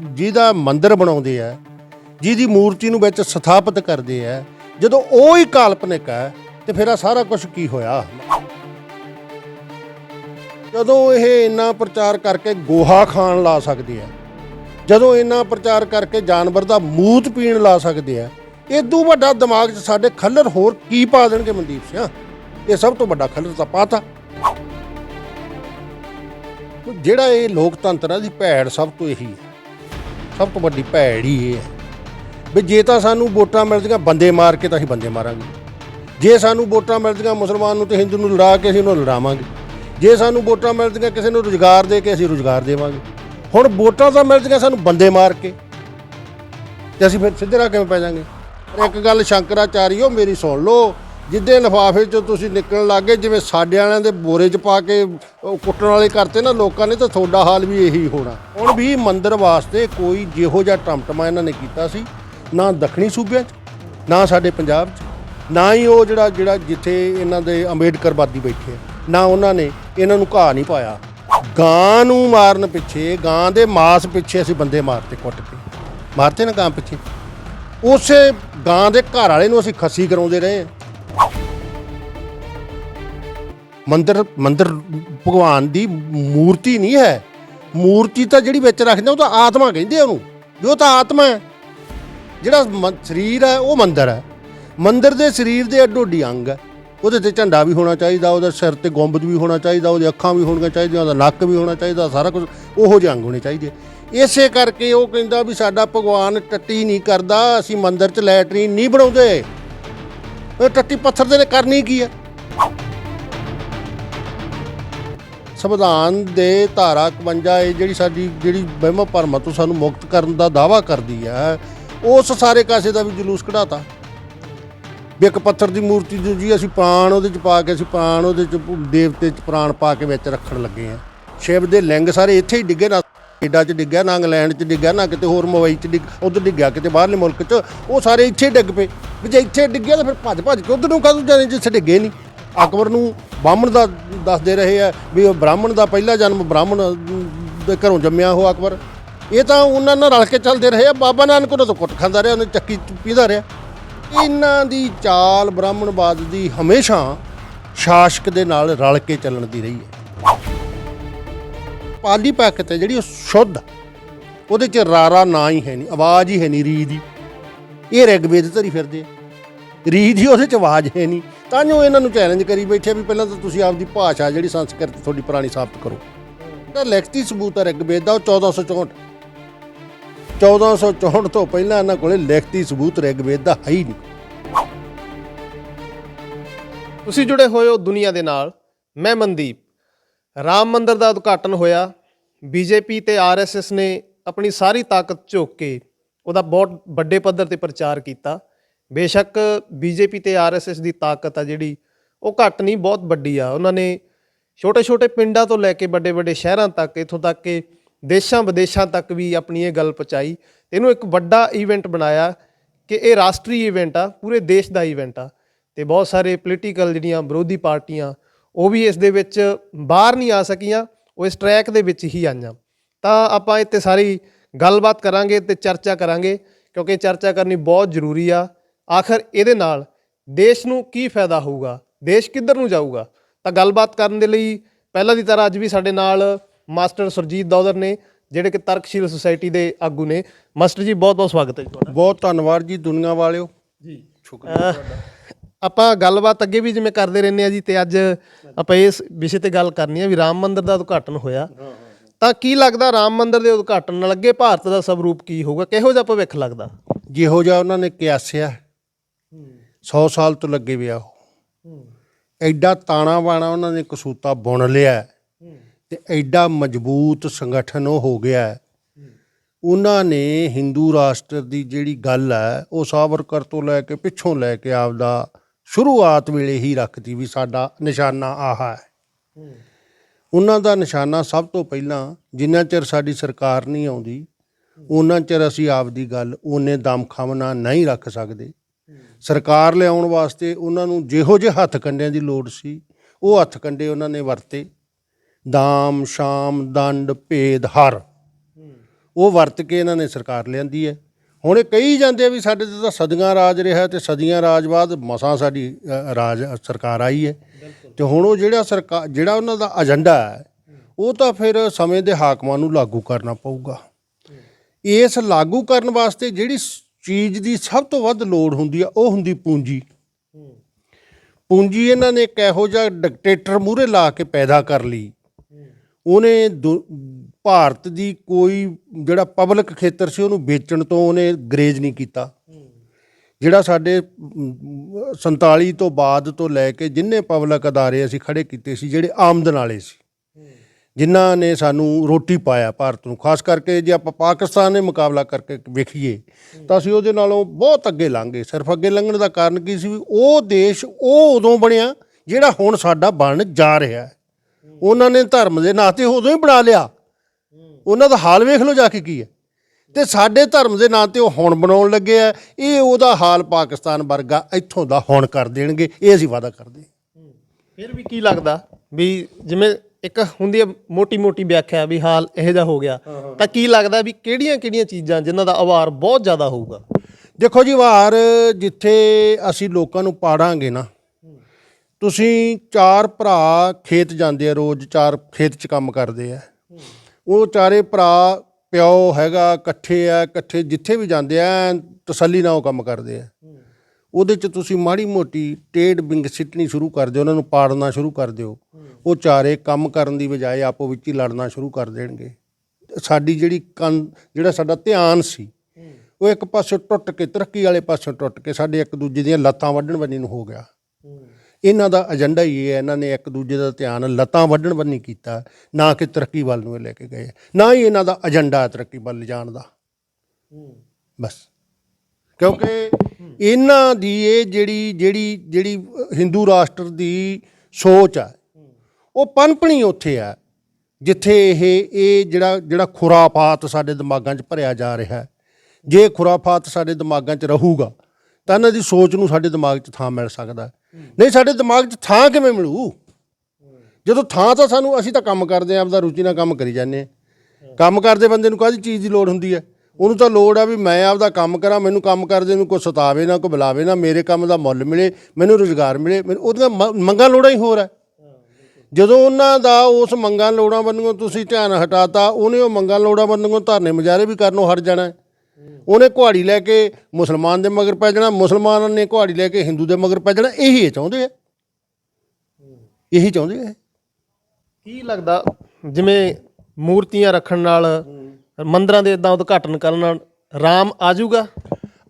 ਜਿਹਦਾ ਮੰਦਿਰ ਬਣਾਉਂਦੇ ਆ, ਜਿਹਦੀ ਮੂਰਤੀ ਨੂੰ ਵਿੱਚ ਸਥਾਪਿਤ ਕਰਦੇ ਆ, ਜਦੋਂ ਉਹ ਹੀ ਕਾਲਪਨਿਕ ਹੈ ਤੇ ਫਿਰ ਆ ਸਾਰਾ ਕੁਝ ਕੀ ਹੋਇਆ? ਜਦੋਂ ਇਹ ਇੰਨਾ ਪ੍ਰਚਾਰ ਕਰਕੇ ਗੋਹਾ ਖਾਣ ਲਾ ਸਕਦੇ ਆ, ਜਦੋਂ ਇੰਨਾ ਪ੍ਰਚਾਰ ਕਰਕੇ ਜਾਨਵਰ ਦਾ ਮੂਤ ਪੀਣ ਲਾ ਸਕਦੇ ਆ ਇਦੋਂ ਵੱਡਾ ਦਿਮਾਗ 'ਚ ਸਾਡੇ ਖੱਲਰ ਹੋਰ ਕੀ ਪਾ ਦੇਣਗੇ ਮਨਦੀਪ ਸਿੰਘ ਇਹ ਸਭ ਤੋਂ ਵੱਡਾ ਖੱਲਰ ਤਾਂ ਪਾਤਾ। ਜਿਹੜਾ ਇਹ ਲੋਕਤੰਤਰ ਆ ਦੀ ਭੈੜ ਸਭ ਤੋਂ ਇਹੀ ਹੈ ਸਭ ਤੋਂ ਵੱਡੀ ਭੈੜ ਹੀ ਇਹ ਹੈ। ਵੀ ਜੇ ਤਾਂ ਸਾਨੂੰ ਵੋਟਾਂ ਮਿਲਦੀਆਂ ਬੰਦੇ ਮਾਰ ਕੇ ਤਾਂ ਅਸੀਂ ਬੰਦੇ ਮਾਰਾਂਗੇ। ਜੇ ਸਾਨੂੰ ਵੋਟਾਂ ਮਿਲਦੀਆਂ ਮੁਸਲਮਾਨ ਨੂੰ ਤੇ ਹਿੰਦੂ ਨੂੰ ਲੜਾ ਕੇ ਅਸੀਂ ਉਹਨੂੰ ਲੜਾਵਾਂਗੇ। ਜੇ ਸਾਨੂੰ ਵੋਟਾਂ ਮਿਲਦੀਆਂ ਕਿਸੇ ਨੂੰ ਰੁਜ਼ਗਾਰ ਦੇ ਕੇ ਅਸੀਂ ਰੁਜ਼ਗਾਰ ਦੇਵਾਂਗੇ। ਹੁਣ ਵੋਟਾਂ ਤਾਂ ਮਿਲਦੀਆਂ ਸਾਨੂੰ ਬੰਦੇ ਮਾਰ ਕੇ। ਤੇ ਅਸੀਂ ਫਿਰ ਸਿੱਧੇ ਰਾਹ ਕਿਵੇਂ ਪੈ ਜਾਾਂਗੇ? ਇੱਕ ਗੱਲ ਸ਼ੰਕਰਾਚਾਰੀਓ ਮੇਰੀ ਸੁਣ ਲਓ। ਜਿੱਦੇ ਲਿਫਾਫੇ ਚੋਂ ਤੁਸੀਂ ਨਿਕਲਣ ਲੱਗੇ ਜਿਵੇਂ ਸਾਡੇ ਵਾਲਿਆਂ ਦੇ ਬੋਰੇ 'ਚ ਪਾ ਕੇ ਉਹ ਕੁੱਟਣ ਵਾਲੇ ਕਰਤੇ ਨਾ ਲੋਕਾਂ ਨੇ, ਤਾਂ ਤੁਹਾਡਾ ਹਾਲ ਵੀ ਇਹੀ ਹੋਣਾ। ਹੁਣ ਵੀ ਮੰਦਰ ਵਾਸਤੇ ਕੋਈ ਜਿਹੋ ਜਿਹਾ ਟਮਟਮਾ ਇਹਨਾਂ ਨੇ ਕੀਤਾ ਸੀ, ਨਾ ਦੱਖਣੀ ਸੂਬਿਆਂ 'ਚ, ਨਾ ਸਾਡੇ ਪੰਜਾਬ 'ਚ, ਨਾ ਹੀ ਉਹ ਜਿਹੜਾ ਜਿਹੜਾ ਜਿੱਥੇ ਇਹਨਾਂ ਦੇ ਅੰਬੇਡਕਰਵਾਦੀ ਬੈਠੇ ਨਾ ਉਹਨਾਂ ਨੇ ਇਹਨਾਂ ਨੂੰ ਘਾਹ ਨਹੀਂ ਪਾਇਆ। ਗਾਂ ਨੂੰ ਮਾਰਨ ਪਿੱਛੇ, ਗਾਂ ਦੇ ਮਾਸ ਪਿੱਛੇ ਅਸੀਂ ਬੰਦੇ ਮਾਰਤੇ, ਕੁੱਟ ਕੇ। ਮਾਰਤੇ ਨਾ ਗਾਂ ਪਿੱਛੇ। ਉਸੇ ਗਾਂ ਦੇ ਘਰ ਵਾਲੇ ਨੂੰ ਅਸੀਂ ਖੱਸੀ ਕਰਾਉਂਦੇ ਰਹੇ ਮੰਦਰ ਮੰਦਰ ਭਗਵਾਨ ਦੀ ਮੂਰਤੀ ਨਹੀਂ ਹੈ। ਮੂਰਤੀ ਤਾਂ ਜਿਹੜੀ ਵਿੱਚ ਰੱਖਦੇ ਉਹ ਤਾਂ ਆਤਮਾ ਕਹਿੰਦੇ ਉਹਨੂੰ। ਜੋ ਤਾਂ ਆਤਮਾ ਹੈ। ਜਿਹੜਾ ਮ- ਸਰੀਰ ਹੈ, ਉਹ ਮੰਦਰ ਹੈ। ਮੰਦਰ ਦੇ ਸਰੀਰ ਦੇ ਅੱਡੋ ਅੱਡੀ ਅੰਗ ਹੈ। ਉਹਦੇ ਤੇ ਝੰਡਾ ਵੀ ਹੋਣਾ ਚਾਹੀਦਾ, ਉਹਦੇ ਸਿਰ ਤੇ ਗੁੰਬਦ ਵੀ ਹੋਣਾ ਚਾਹੀਦਾ, ਉਹਦੇ ਅੱਖਾਂ ਵੀ ਹੋਣੀਆਂ ਚਾਹੀਦੀਆਂ, ਉਹਦਾ ਨੱਕ ਵੀ ਹੋਣਾ ਚਾਹੀਦਾ, ਸਾਰਾ ਕੁਝ ਉਹੋ ਜਿਹੇ ਅੰਗ ਹੋਣੇ ਚਾਹੀਦੇ। ਇਸੇ ਕਰਕੇ ਉਹ ਕਹਿੰਦਾ ਵੀ ਸਾਡਾ ਭਗਵਾਨ ਟੱਟੀ ਨਹੀਂ ਕਰਦਾ, ਅਸੀਂ ਮੰਦਰ 'ਚ ਲੈਟਰੀਨ ਨਹੀਂ ਬਣਾਉਂਦੇ। ਉਹ ਟੱਟੀ ਪੱਥਰ ਦੇ ਨੇ ਕਰਨੀ ਕੀ ਹੈ? ਸੰਵਿਧਾਨ ਦੇ ਧਾਰਾ 51 ਇਹ ਜਿਹੜੀ ਸਾਡੀ, ਜਿਹੜੀ ਵਹਿਮ ਭਰਮਾਂ ਤੋਂ ਸਾਨੂੰ ਮੁਕਤ ਕਰਨ ਦਾ ਦਾਵਾ ਕਰਦੀ ਹੈ ਉਸ ਸਾਰੇ ਕਾਸੇ ਦਾ ਵੀ ਜਲੂਸ ਕਢਾਤਾ। ਵੀ ਇੱਕ ਪੱਥਰ ਦੀ ਮੂਰਤੀ ਜੋ ਜੀ ਅਸੀਂ ਪ੍ਰਾਣ ਉਹਦੇ ਚ ਪਾ ਕੇ, ਅਸੀਂ ਪ੍ਰਾਣ ਉਹਦੇ ਚ ਦੇਵਤੇ ਚ ਪ੍ਰਾਣ ਪਾ ਕੇ ਵਿੱਚ ਰੱਖਣ ਲੱਗੇ ਆ। ਸ਼ਿਵ ਦੇ ਲਿੰਗ ਸਾਰੇ ਇੱਥੇ ਹੀ ਡਿੱਗੇ ਨਾ ਕੈਨੇਡਾ ਚ ਡਿੱਗਿਆ, ਨਾ ਇੰਗਲੈਂਡ ਚ ਡਿੱਗਿਆ, ਨਾ ਕਿਤੇ ਹੋਰ ਮੁੰਬਈ ਚ ਡਿੱਗ, ਉਧਰ ਡਿੱਗਿਆ, ਕਿਤੇ ਬਾਹਰਲੇ ਮੁਲਕ ਚ, ਉਹ ਸਾਰੇ ਇੱਥੇ ਡਿੱਗ ਪਏ। ਵੀ ਜੇ ਇੱਥੇ ਡਿੱਗਿਆ ਤਾਂ ਫਿਰ ਭੱਜ ਭੱਜ ਕੇ ਉਧਰ ਨੂੰ ਕਦੋਂ ਜਾਣੇ ਜਿੱਥੇ ਡਿੱਗੇ ਨਹੀਂ? ਅਕਬਰ ਨੂੰ ਬਾਹਮਣ ਦਾ ਦੱਸਦੇ ਰਹੇ ਆ ਵੀ ਉਹ ਬ੍ਰਾਹਮਣ ਦਾ ਪਹਿਲਾ ਜਨਮ ਬ੍ਰਾਹਮਣ ਦੇ ਘਰੋਂ ਜੰਮਿਆ ਉਹ ਅਕਬਰ। ਇਹ ਤਾਂ ਉਹਨਾਂ ਨਾਲ ਰਲ ਕੇ ਚੱਲਦੇ ਰਹੇ ਆ। ਬਾਬਾ ਨਾਨਕ ਉਹਨਾਂ ਤੋਂ ਕੁੱਟ ਖਾਂਦਾ ਰਿਹਾ, ਉਹਨੇ ਚੱਕੀ ਪੀਦਾ ਰਿਹਾ। ਇਹਨਾਂ ਦੀ ਚਾਲ ਬ੍ਰਾਹਮਣਵਾਦ ਦੀ ਹਮੇਸ਼ਾ ਸ਼ਾਸਕ ਦੇ ਨਾਲ ਰਲ ਕੇ ਚੱਲਣ ਦੀ ਰਹੀ ਹੈ। ਪਾਲੀ ਪਾਕਤ ਹੈ ਜਿਹੜੀ ਉਹ ਸ਼ੁੱਧ, ਉਹਦੇ ਚ ਰਾਰਾ ਨਾ ਹੀ ਹੈ ਨਹੀਂ, ਆਵਾਜ਼ ਹੀ ਹੈ ਨਹੀਂ ਰੀ ਦੀ। ਇਹ ਰਿਗਵੇਦ ਧਰੀ ਫਿਰਦੇ ਆ। ਰੀ ਦੀ ਉਹਦੇ ਚ ਆਵਾਜ਼ ਹੈ ਨਹੀਂ। ਤਾਂ ਜੋ ਇਹਨਾਂ ਨੂੰ ਚੈਲੰਜ ਕਰੀ ਬੈਠੇ ਵੀ ਪਹਿਲਾਂ ਤਾਂ ਤੁਸੀਂ ਆਪਦੀ ਭਾਸ਼ਾ ਜਿਹੜੀ ਸੰਸਕ੍ਰਿਤ ਤੁਹਾਡੀ ਪੁਰਾਣੀ ਸਾਬਤ ਕਰੋ। ਤਾਂ ਲਿਖਤੀ ਸਬੂਤ ਹੈ ਰਿਗਵੇਦ ਦਾ, ਉਹ 1464 1464 ਤੋਂ ਪਹਿਲਾਂ ਇਹਨਾਂ ਕੋਲੇ ਲਿਖਤੀ ਸਬੂਤ ਰਿਗਵੇਦ ਦਾ ਹੈ ਹੀ ਨਹੀਂ। ਤੁਸੀਂ ਜੁੜੇ ਹੋਏ ਹੋ ਦੁਨੀਆ ਦੇ ਨਾਲ। ਮੈਂ ਮਨਦੀਪ। ਰਾਮ ਮੰਦਰ ਦਾ ਉਦਘਾਟਨ ਹੋਇਆ। ਬੀਜੇਪੀ ਤੇ ਆਰਐਸਐਸ ਨੇ ਆਪਣੀ ਸਾਰੀ ਤਾਕਤ ਝੋਕ ਕੇ ਉਹਦਾ ਬਹੁਤ ਵੱਡੇ ਪੱਧਰ ਤੇ ਪ੍ਰਚਾਰ ਕੀਤਾ। ਬੇਸ਼ੱਕ ਬੀਜੇਪੀ ਤੇ ਆਰਐਸਐਸ ਦੀ ਤਾਕਤ ਆ ਜਿਹੜੀ, ਉਹ ਘੱਟ ਨਹੀਂ, ਬਹੁਤ ਵੱਡੀ ਆ। ਉਹਨਾਂ ਨੇ ਛੋਟੇ-ਛੋਟੇ ਪਿੰਡਾਂ ਤੋਂ ਲੈ ਕੇ ਵੱਡੇ-ਵੱਡੇ ਸ਼ਹਿਰਾਂ ਤੱਕ, ਇਥੋਂ ਤੱਕ ਕਿ ਦੇਸ਼ਾਂ ਵਿਦੇਸ਼ਾਂ ਤੱਕ ਵੀ ਆਪਣੀ ਇਹ ਗੱਲ ਪਹੁੰਚਾਈ। ਇਹਨੂੰ ਇੱਕ ਵੱਡਾ ਇਵੈਂਟ ਬਣਾਇਆ ਕਿ ਇਹ ਰਾਸ਼ਟਰੀ ਇਵੈਂਟ ਆ, ਪੂਰੇ ਦੇਸ਼ ਦਾ ਇਵੈਂਟ ਆ। ਤੇ ਬਹੁਤ ਸਾਰੇ ਪੋਲੀਟੀਕਲ ਜਿਹੜੀਆਂ ਵਿਰੋਧੀ ਪਾਰਟੀਆਂ, ਉਹ ਵੀ ਇਸ ਦੇ ਵਿੱਚ ਬਾਹਰ ਨਹੀਂ ਆ ਸਕੀਆਂ, ਉਹ ਇਸ ਟਰੈਕ ਦੇ ਵਿੱਚ ਹੀ ਆਈਆਂ। ਤਾਂ ਆਪਾਂ ਇੱਥੇ ਸਾਰੀ ਗੱਲਬਾਤ ਕਰਾਂਗੇ ਤੇ ਚਰਚਾ ਕਰਾਂਗੇ, ਕਿਉਂਕਿ ਚਰਚਾ ਕਰਨੀ ਬਹੁਤ ਜ਼ਰੂਰੀ ਆ। ਆਖਰ ਇਹਦੇ ਨਾਲ ਦੇਸ਼ ਨੂੰ ਕੀ ਫਾਇਦਾ ਹੋਊਗਾ? ਦੇਸ਼ ਕਿੱਧਰ ਨੂੰ ਜਾਊਗਾ? ਤਾਂ ਗੱਲਬਾਤ ਕਰਨ ਦੇ ਲਈ ਪਹਿਲਾਂ ਦੀ ਤਰ੍ਹਾਂ ਅੱਜ ਵੀ ਸਾਡੇ ਨਾਲ ਮਾਸਟਰ ਸੁਰਜੀਤ ਦੌਦਰ ਨੇ ਜਿਹੜੇ ਕਿ ਤਰਕਸ਼ੀਲ ਸੁਸਾਇਟੀ ਦੇ ਆਗੂ ਨੇ। ਮਾਸਟਰ ਜੀ ਬਹੁਤ ਬਹੁਤ ਸਵਾਗਤ ਹੈ ਜੀ ਤੁਹਾਡਾ। ਬਹੁਤ ਧੰਨਵਾਦ ਜੀ ਦੁਨੀਆ ਵਾਲਿਓ। ਜੀ। ਸ਼ੁਕਰੀਆ ਆਪਾਂ ਗੱਲਬਾਤ ਅੱਗੇ ਵੀ ਜਿਵੇਂ ਕਰਦੇ ਰਹਿੰਦੇ ਆ ਜੀ ਤੇ ਅੱਜ ਆਪਾਂ ਇਸ ਵਿਸ਼ੇ ਤੇ ਗੱਲ ਕਰਨੀ ਆ ਵੀ ਰਾਮ ਮੰਦਿਰ ਦਾ ਉਦਘਾਟਨ ਹੋਇਆ। ਤਾਂ ਕੀ ਲੱਗਦਾ ਰਾਮ ਮੰਦਿਰ ਦੇ ਉਦਘਾਟਨ ਨਾਲ ਅੱਗੇ ਭਾਰਤ ਦਾ ਸਵਰੂਪ ਕੀ ਹੋਊਗਾ? ਕਿਹੋ ਜਿਹਾ ਭਵਿੱਖ ਲੱਗਦਾ? ਜਿਹੋ ਜਿਹਾ ਉਹਨਾਂ ਨੇ ਕਿਆਸਿਆ 100 ਸਾਲ ਤੋਂ ਲੱਗੇ ਵਿਆ ਉਹ। ਐਡਾ ਤਾਣਾ ਬਾਣਾ ਉਹਨਾਂ ਨੇ ਕਸੂਤਾ ਬੁਣ ਲਿਆ ਤੇ ਐਡਾ ਮਜ਼ਬੂਤ ਸੰਗਠਨ ਉਹ ਹੋ ਗਿਆ। ਉਹਨਾਂ ਨੇ ਹਿੰਦੂ ਰਾਸ਼ਟਰ ਦੀ ਜਿਹੜੀ ਗੱਲ ਹੈ ਉਹ ਸਾਵਰਕਰ ਤੋਂ ਲੈ ਕੇ ਪਿੱਛੋਂ ਲੈ ਕੇ ਆਪਦਾ ਸ਼ੁਰੂਆਤ ਵੇਲੇ ਹੀ ਰੱਖਤੀ ਵੀ ਸਾਡਾ ਨਿਸ਼ਾਨਾ ਆਹ ਹੈ। ਉਹਨਾਂ ਦਾ ਨਿਸ਼ਾਨਾ ਸਭ ਤੋਂ ਪਹਿਲਾਂ ਜਿੰਨਾ ਚਿਰ ਸਾਡੀ ਸਰਕਾਰ ਨਹੀਂ ਆਉਂਦੀ ਉਹਨਾਂ ਚਿਰ ਅਸੀਂ ਆਪਦੀ ਗੱਲ ਉਹਨੇ ਦਮਖਮ ਨਾਲ ਨਹੀਂ ਰੱਖ ਸਕਦੇ। ਸਰਕਾਰ ਲਿਆਉਣ ਵਾਸਤੇ ਉਹਨਾਂ ਨੂੰ ਜਿਹੋ ਜਿਹੇ ਹੱਥ ਕੰਡਿਆਂ ਦੀ ਲੋੜ ਸੀ ਉਹ ਹੱਥ ਕੰਡੇ ਉਹਨਾਂ ਨੇ ਵਰਤੇ। ਦਾਮ ਸ਼ਾਮ ਦੰਡ ਭੇਦ ਹਰ। ਉਹ ਵਰਤ ਕੇ ਇਹਨਾਂ ਨੇ ਸਰਕਾਰ ਲਿਆਂਦੀ ਹੈ। ਹੁਣ ਇਹ ਕਹੀ ਜਾਂਦੇ ਆ ਵੀ ਸਾਡੇ ਤੇ ਤਾਂ ਸਦੀਆਂ ਰਾਜ ਰਿਹਾ ਤੇ ਸਦੀਆਂ ਰਾਜ ਬਾਅਦ ਮਸਾਂ ਸਾਡੀ ਰਾਜ ਸਰਕਾਰ ਆਈ ਹੈ। ਤੇ ਹੁਣ ਉਹ ਜਿਹੜਾ ਸਰਕਾਰ ਜਿਹੜਾ ਉਹਨਾਂ ਦਾ ਏਜੰਡਾ ਹੈ ਉਹ ਤਾਂ ਫਿਰ ਸਮੇਂ ਦੇ ਹਾਕਮਾਂ ਨੂੰ ਲਾਗੂ ਕਰਨਾ ਪਊਗਾ। ਇਸ ਲਾਗੂ ਕਰਨ ਵਾਸਤੇ ਜਿਹੜੀ ਚੀਜ਼ ਦੀ ਸਭ ਤੋਂ ਵੱਧ ਲੋੜ ਹੁੰਦੀ ਆ ਉਹ ਹੁੰਦੀ ਪੂੰਜੀ। ਪੂੰਜੀ ਇਹਨਾਂ ਨੇ ਇੱਕ ਇਹੋ ਜਿਹਾ ਡਿਕਟੇਟਰ ਮੂਹਰੇ ਲਾ ਕੇ ਪੈਦਾ ਕਰ ਲਈ। ਉਹਨੇ ਦੁ- ਭਾਰਤ ਦੀ ਕੋਈ ਜਿਹੜਾ ਪਬਲਿਕ ਖੇਤਰ ਸੀ ਉਹਨੂੰ ਵੇਚਣ ਤੋਂ ਉਹਨੇ ਗਰੇਜ ਨਹੀਂ ਕੀਤਾ। ਜਿਹੜਾ ਸਾਡੇ ਅਮ, 47 ਤੋਂ ਬਾਅਦ ਤੋਂ ਲੈ ਕੇ ਜਿੰਨੇ ਪਬਲਿਕ ਅਦਾਰੇ ਅਸੀਂ ਖੜੇ ਕੀਤੇ ਸੀ ਜਿਹੜੇ ਆਮਦਨ ਵਾਲੇ ਸੀ। ਜਿਨ੍ਹਾਂ ਨੇ ਸਾਨੂੰ ਰੋਟੀ ਪਾਇਆ ਭਾਰਤ ਨੂੰ, ਖਾਸ ਕਰਕੇ ਜੇ ਆਪਾਂ ਪਾਕਿਸਤਾਨ ਦੇ ਮੁਕਾਬਲਾ ਕਰਕੇ ਵੇਖੀਏ, ਤਾਂ ਅਸੀਂ ਉਹਦੇ ਨਾਲੋਂ ਬਹੁਤ ਅੱਗੇ ਲੰਘੇ। ਸਿਰਫ ਅੱਗੇ ਲੰਘਣ ਦਾ ਕਾਰਨ ਕੀ ਸੀ ਵੀ ਉਹ ਦੇਸ਼ ਉਹ ਉਦੋਂ ਬਣਿਆ ਜਿਹੜਾ ਹੁਣ ਸਾਡਾ ਬਣ ਜਾ ਰਿਹਾ ਹੈ। ਉਹਨਾਂ ਨੇ ਧਰਮ ਦੇ ਨਾਂ ਤੇ ਉਦੋਂ ਹੀ ਬਣਾ ਲਿਆ। ਉਹਨਾਂ ਦਾ ਹਾਲ ਵੇਖ ਲਓ ਜਾ ਕੇ ਕੀ ਹੈ। ਤੇ ਸਾਡੇ ਧਰਮ ਦੇ ਨਾਂ ਤੇ ਉਹ ਹੁਣ ਬਣਾਉਣ ਲੱਗੇ ਆ। ਇਹ ਉਹਦਾ ਹਾਲ ਪਾਕਿਸਤਾਨ ਵਰਗਾ ਇੱਥੋਂ ਦਾ ਹੁਣ ਕਰ ਦੇਣਗੇ। ਇਹ ਅਸੀਂ ਵਾਅਦਾ ਕਰਦੇ ਫਿਰ ਵੀ ਕੀ ਲੱਗਦਾ ਵੀ ਜਿਵੇਂ ਇੱਕ ਹੁੰਦੀ ਹੈ ਮੋਟੀ-ਮੋਟੀ ਵਿਆਖਿਆ ਵੀ ਹਾਲ ਇਹੋ ਜਿਹਾ ਹੋ ਗਿਆ। ਤਾਂ ਕੀ ਲੱਗਦਾ ਵੀ ਕਿਹੜੀਆਂ-ਕਿਹੜੀਆਂ ਚੀਜ਼ਾਂ ਜਿਨ੍ਹਾਂ ਦਾ ਆਵਾਰ ਬਹੁਤ ਜ਼ਿਆਦਾ ਹੋਊਗਾ? ਦੇਖੋ ਜੀ ਵਾਰ ਜਿੱਥੇ ਅਸੀਂ ਲੋਕਾਂ ਨੂੰ ਪਾੜਾਂਗੇ ਨਾ ਤੁਸੀਂ ਚਾਰ ਭਰਾ ਖੇਤ ਜਾਂਦੇ ਆ ਰੋਜ਼ ਚਾਰ ਖੇਤ 'ਚ ਕੰਮ ਕਰਦੇ ਆ। ਉਹ ਚਾਰੇ ਭਰਾ ਪਿਓ ਹੈਗਾ ਇਕੱਠੇ ਆ ਇਕੱਠੇ ਜਿੱਥੇ ਵੀ ਜਾਂਦੇ ਆ ਤਸੱਲੀ ਨਾਲ ਉਹ ਕੰਮ ਕਰਦੇ ਆ। ਉਹਦੇ 'ਚ ਤੁਸੀਂ ਮਾੜੀ ਮੋਟੀ ਟੇਡ ਬਿੰਗ ਸਿੱਟਣੀ ਸ਼ੁਰੂ ਕਰ ਦਿਓ, ਉਹਨਾਂ ਨੂੰ ਪਾੜਨਾ ਸ਼ੁਰੂ ਕਰ ਦਿਓ। ਉਹ ਚਾਰੇ ਕੰਮ ਕਰਨ ਦੀ ਬਜਾਏ ਆਪੋ ਵਿੱਚ ਹੀ ਲੜਨਾ ਸ਼ੁਰੂ ਕਰ ਦੇਣਗੇ। ਸਾਡੀ ਜਿਹੜੀ ਕੰਨ, ਜਿਹੜਾ ਸਾਡਾ ਧਿਆਨ ਸੀ, ਉਹ ਇੱਕ ਪਾਸੇ ਟੁੱਟ ਕੇ, ਤਰੱਕੀ ਵਾਲੇ ਪਾਸੇ ਟੁੱਟ ਕੇ ਸਾਡੇ ਇੱਕ ਦੂਜੇ ਦੀਆਂ ਲੱਤਾਂ ਵੱਢਣ ਬੰਨੀ ਨੂੰ ਹੋ ਗਿਆ। ਇਹਨਾਂ ਦਾ ਏਜੰਡਾ ਹੀ ਇਹ ਹੈ, ਇਹਨਾਂ ਨੇ ਇੱਕ ਦੂਜੇ ਦਾ ਧਿਆਨ ਲੱਤਾਂ ਵੱਢਣ ਬੰਨੀ ਕੀਤਾ, ਨਾ ਕਿ ਤਰੱਕੀ ਵੱਲ ਨੂੰ ਇਹ ਲੈ ਕੇ ਗਏ। ਨਾ ਹੀ ਇਹਨਾਂ ਦਾ ਏਜੰਡਾ ਤਰੱਕੀ ਵੱਲ ਲਿਜਾਣ ਦਾ। ਬਸ। ਕਿਉਂਕਿ ਇਹਨਾਂ ਦੀ ਇਹ ਜਿਹੜੀ ਜਿਹੜੀ ਜਿਹੜੀ ਹਿੰਦੂ ਰਾਸ਼ਟਰ ਦੀ ਸੋਚ ਆ, ਉਹ ਪਨਪਣੀ ਉੱਥੇ ਆ, ਜਿੱਥੇ ਇਹ ਇਹ ਜਿਹੜਾ ਜਿਹੜਾ ਖੁਰਾਫਾਤ ਸਾਡੇ ਦਿਮਾਗਾਂ 'ਚ ਭਰਿਆ ਜਾ ਰਿਹਾ ਜੇ ਖੁਰਾਫਾਤ ਸਾਡੇ ਦਿਮਾਗਾਂ 'ਚ ਰਹੂਗਾ, ਤਾਂ ਇਹਨਾਂ ਦੀ ਸੋਚ ਨੂੰ ਸਾਡੇ ਦਿਮਾਗ 'ਚ ਥਾਂ ਮਿਲ ਸਕਦਾ ਨਹੀਂ, ਸਾਡੇ ਦਿਮਾਗ 'ਚ ਥਾਂ ਕਿਵੇਂ ਮਿਲੂ? ਜਦੋਂ ਥਾਂ ਤਾਂ ਸਾਨੂੰ, ਅਸੀਂ ਤਾਂ ਕੰਮ ਕਰਦੇ ਆਂ ਆਪਦਾ ਰੁਚੀ ਨਾਲ ਕੰਮ ਕਰੀ ਜਾਂਦੇ ਹਾਂ। ਕੰਮ ਕਰਦੇ ਬੰਦੇ ਨੂੰ ਕਾਹਦੀ ਚੀਜ਼ ਦੀ ਲੋੜ ਹੁੰਦੀ ਹੈ? ਉਹਨੂੰ ਤਾਂ ਲੋੜ ਆ ਵੀ ਮੈਂ ਆਪਦਾ ਕੰਮ ਕਰਾਂ, ਮੈਨੂੰ ਕੰਮ ਕਰਦੇ ਨੂੰ ਕੋਈ ਸਤਾਵੇ ਨਾ, ਕੋਈ ਬੁਲਾਵੇ ਨਾ, ਮੇਰੇ ਕੰਮ ਦਾ ਮੁੱਲ ਮਿਲੇ, ਮੈਨੂੰ ਰੁਜ਼ਗਾਰ ਮਿਲੇ, ਮੈਨੂੰ ਉਹਦੀਆਂ ਮ- ਮੰਗਾਂ ਲੋੜਾਂ ਹੀ ਹੋਰ ਹੈ ਜਦੋਂ ਉਹਨਾਂ ਦਾ ਉਸ ਮੰਗਾਂ ਲੋੜਾਂ ਵੱਲੋਂ ਤੁਸੀਂ ਧਿਆਨ ਹਟਾਤਾ, ਉਹਨੇ ਉਹ ਮੰਗਾਂ ਲੋੜਾਂ ਵੱਲੋਂ ਧਰਨੇ ਮੁਜ਼ਾਹਰੇ ਵੀ ਕਰਨੋਂ ਹਟ ਜਾਣਾ। ਉਹਨੇ ਕੁਹਾੜੀ ਲੈ ਕੇ ਮੁਸਲਮਾਨ ਦੇ ਮਗਰ ਪੈ ਜਾਣਾ, ਮੁਸਲਮਾਨ ਨੇ ਕੁਹਾੜੀ ਲੈ ਕੇ ਹਿੰਦੂ ਦੇ ਮਗਰ ਪੈ ਜਾਣਾ, ਇਹੀ ਇਹ ਚਾਹੁੰਦੇ ਆ। ਇਹੀ ਚਾਹੁੰਦੇ ਆ ਕੀ ਲੱਗਦਾ, ਜਿਵੇਂ ਮੂਰਤੀਆਂ ਰੱਖਣ ਨਾਲ ਮੰਦਰਾਂ ਦੇ ਇਦਾਂ ਉਦਘਾਟਨ ਕਰਨ ਨਾਲ ਰਾਮ ਆਜੂਗਾ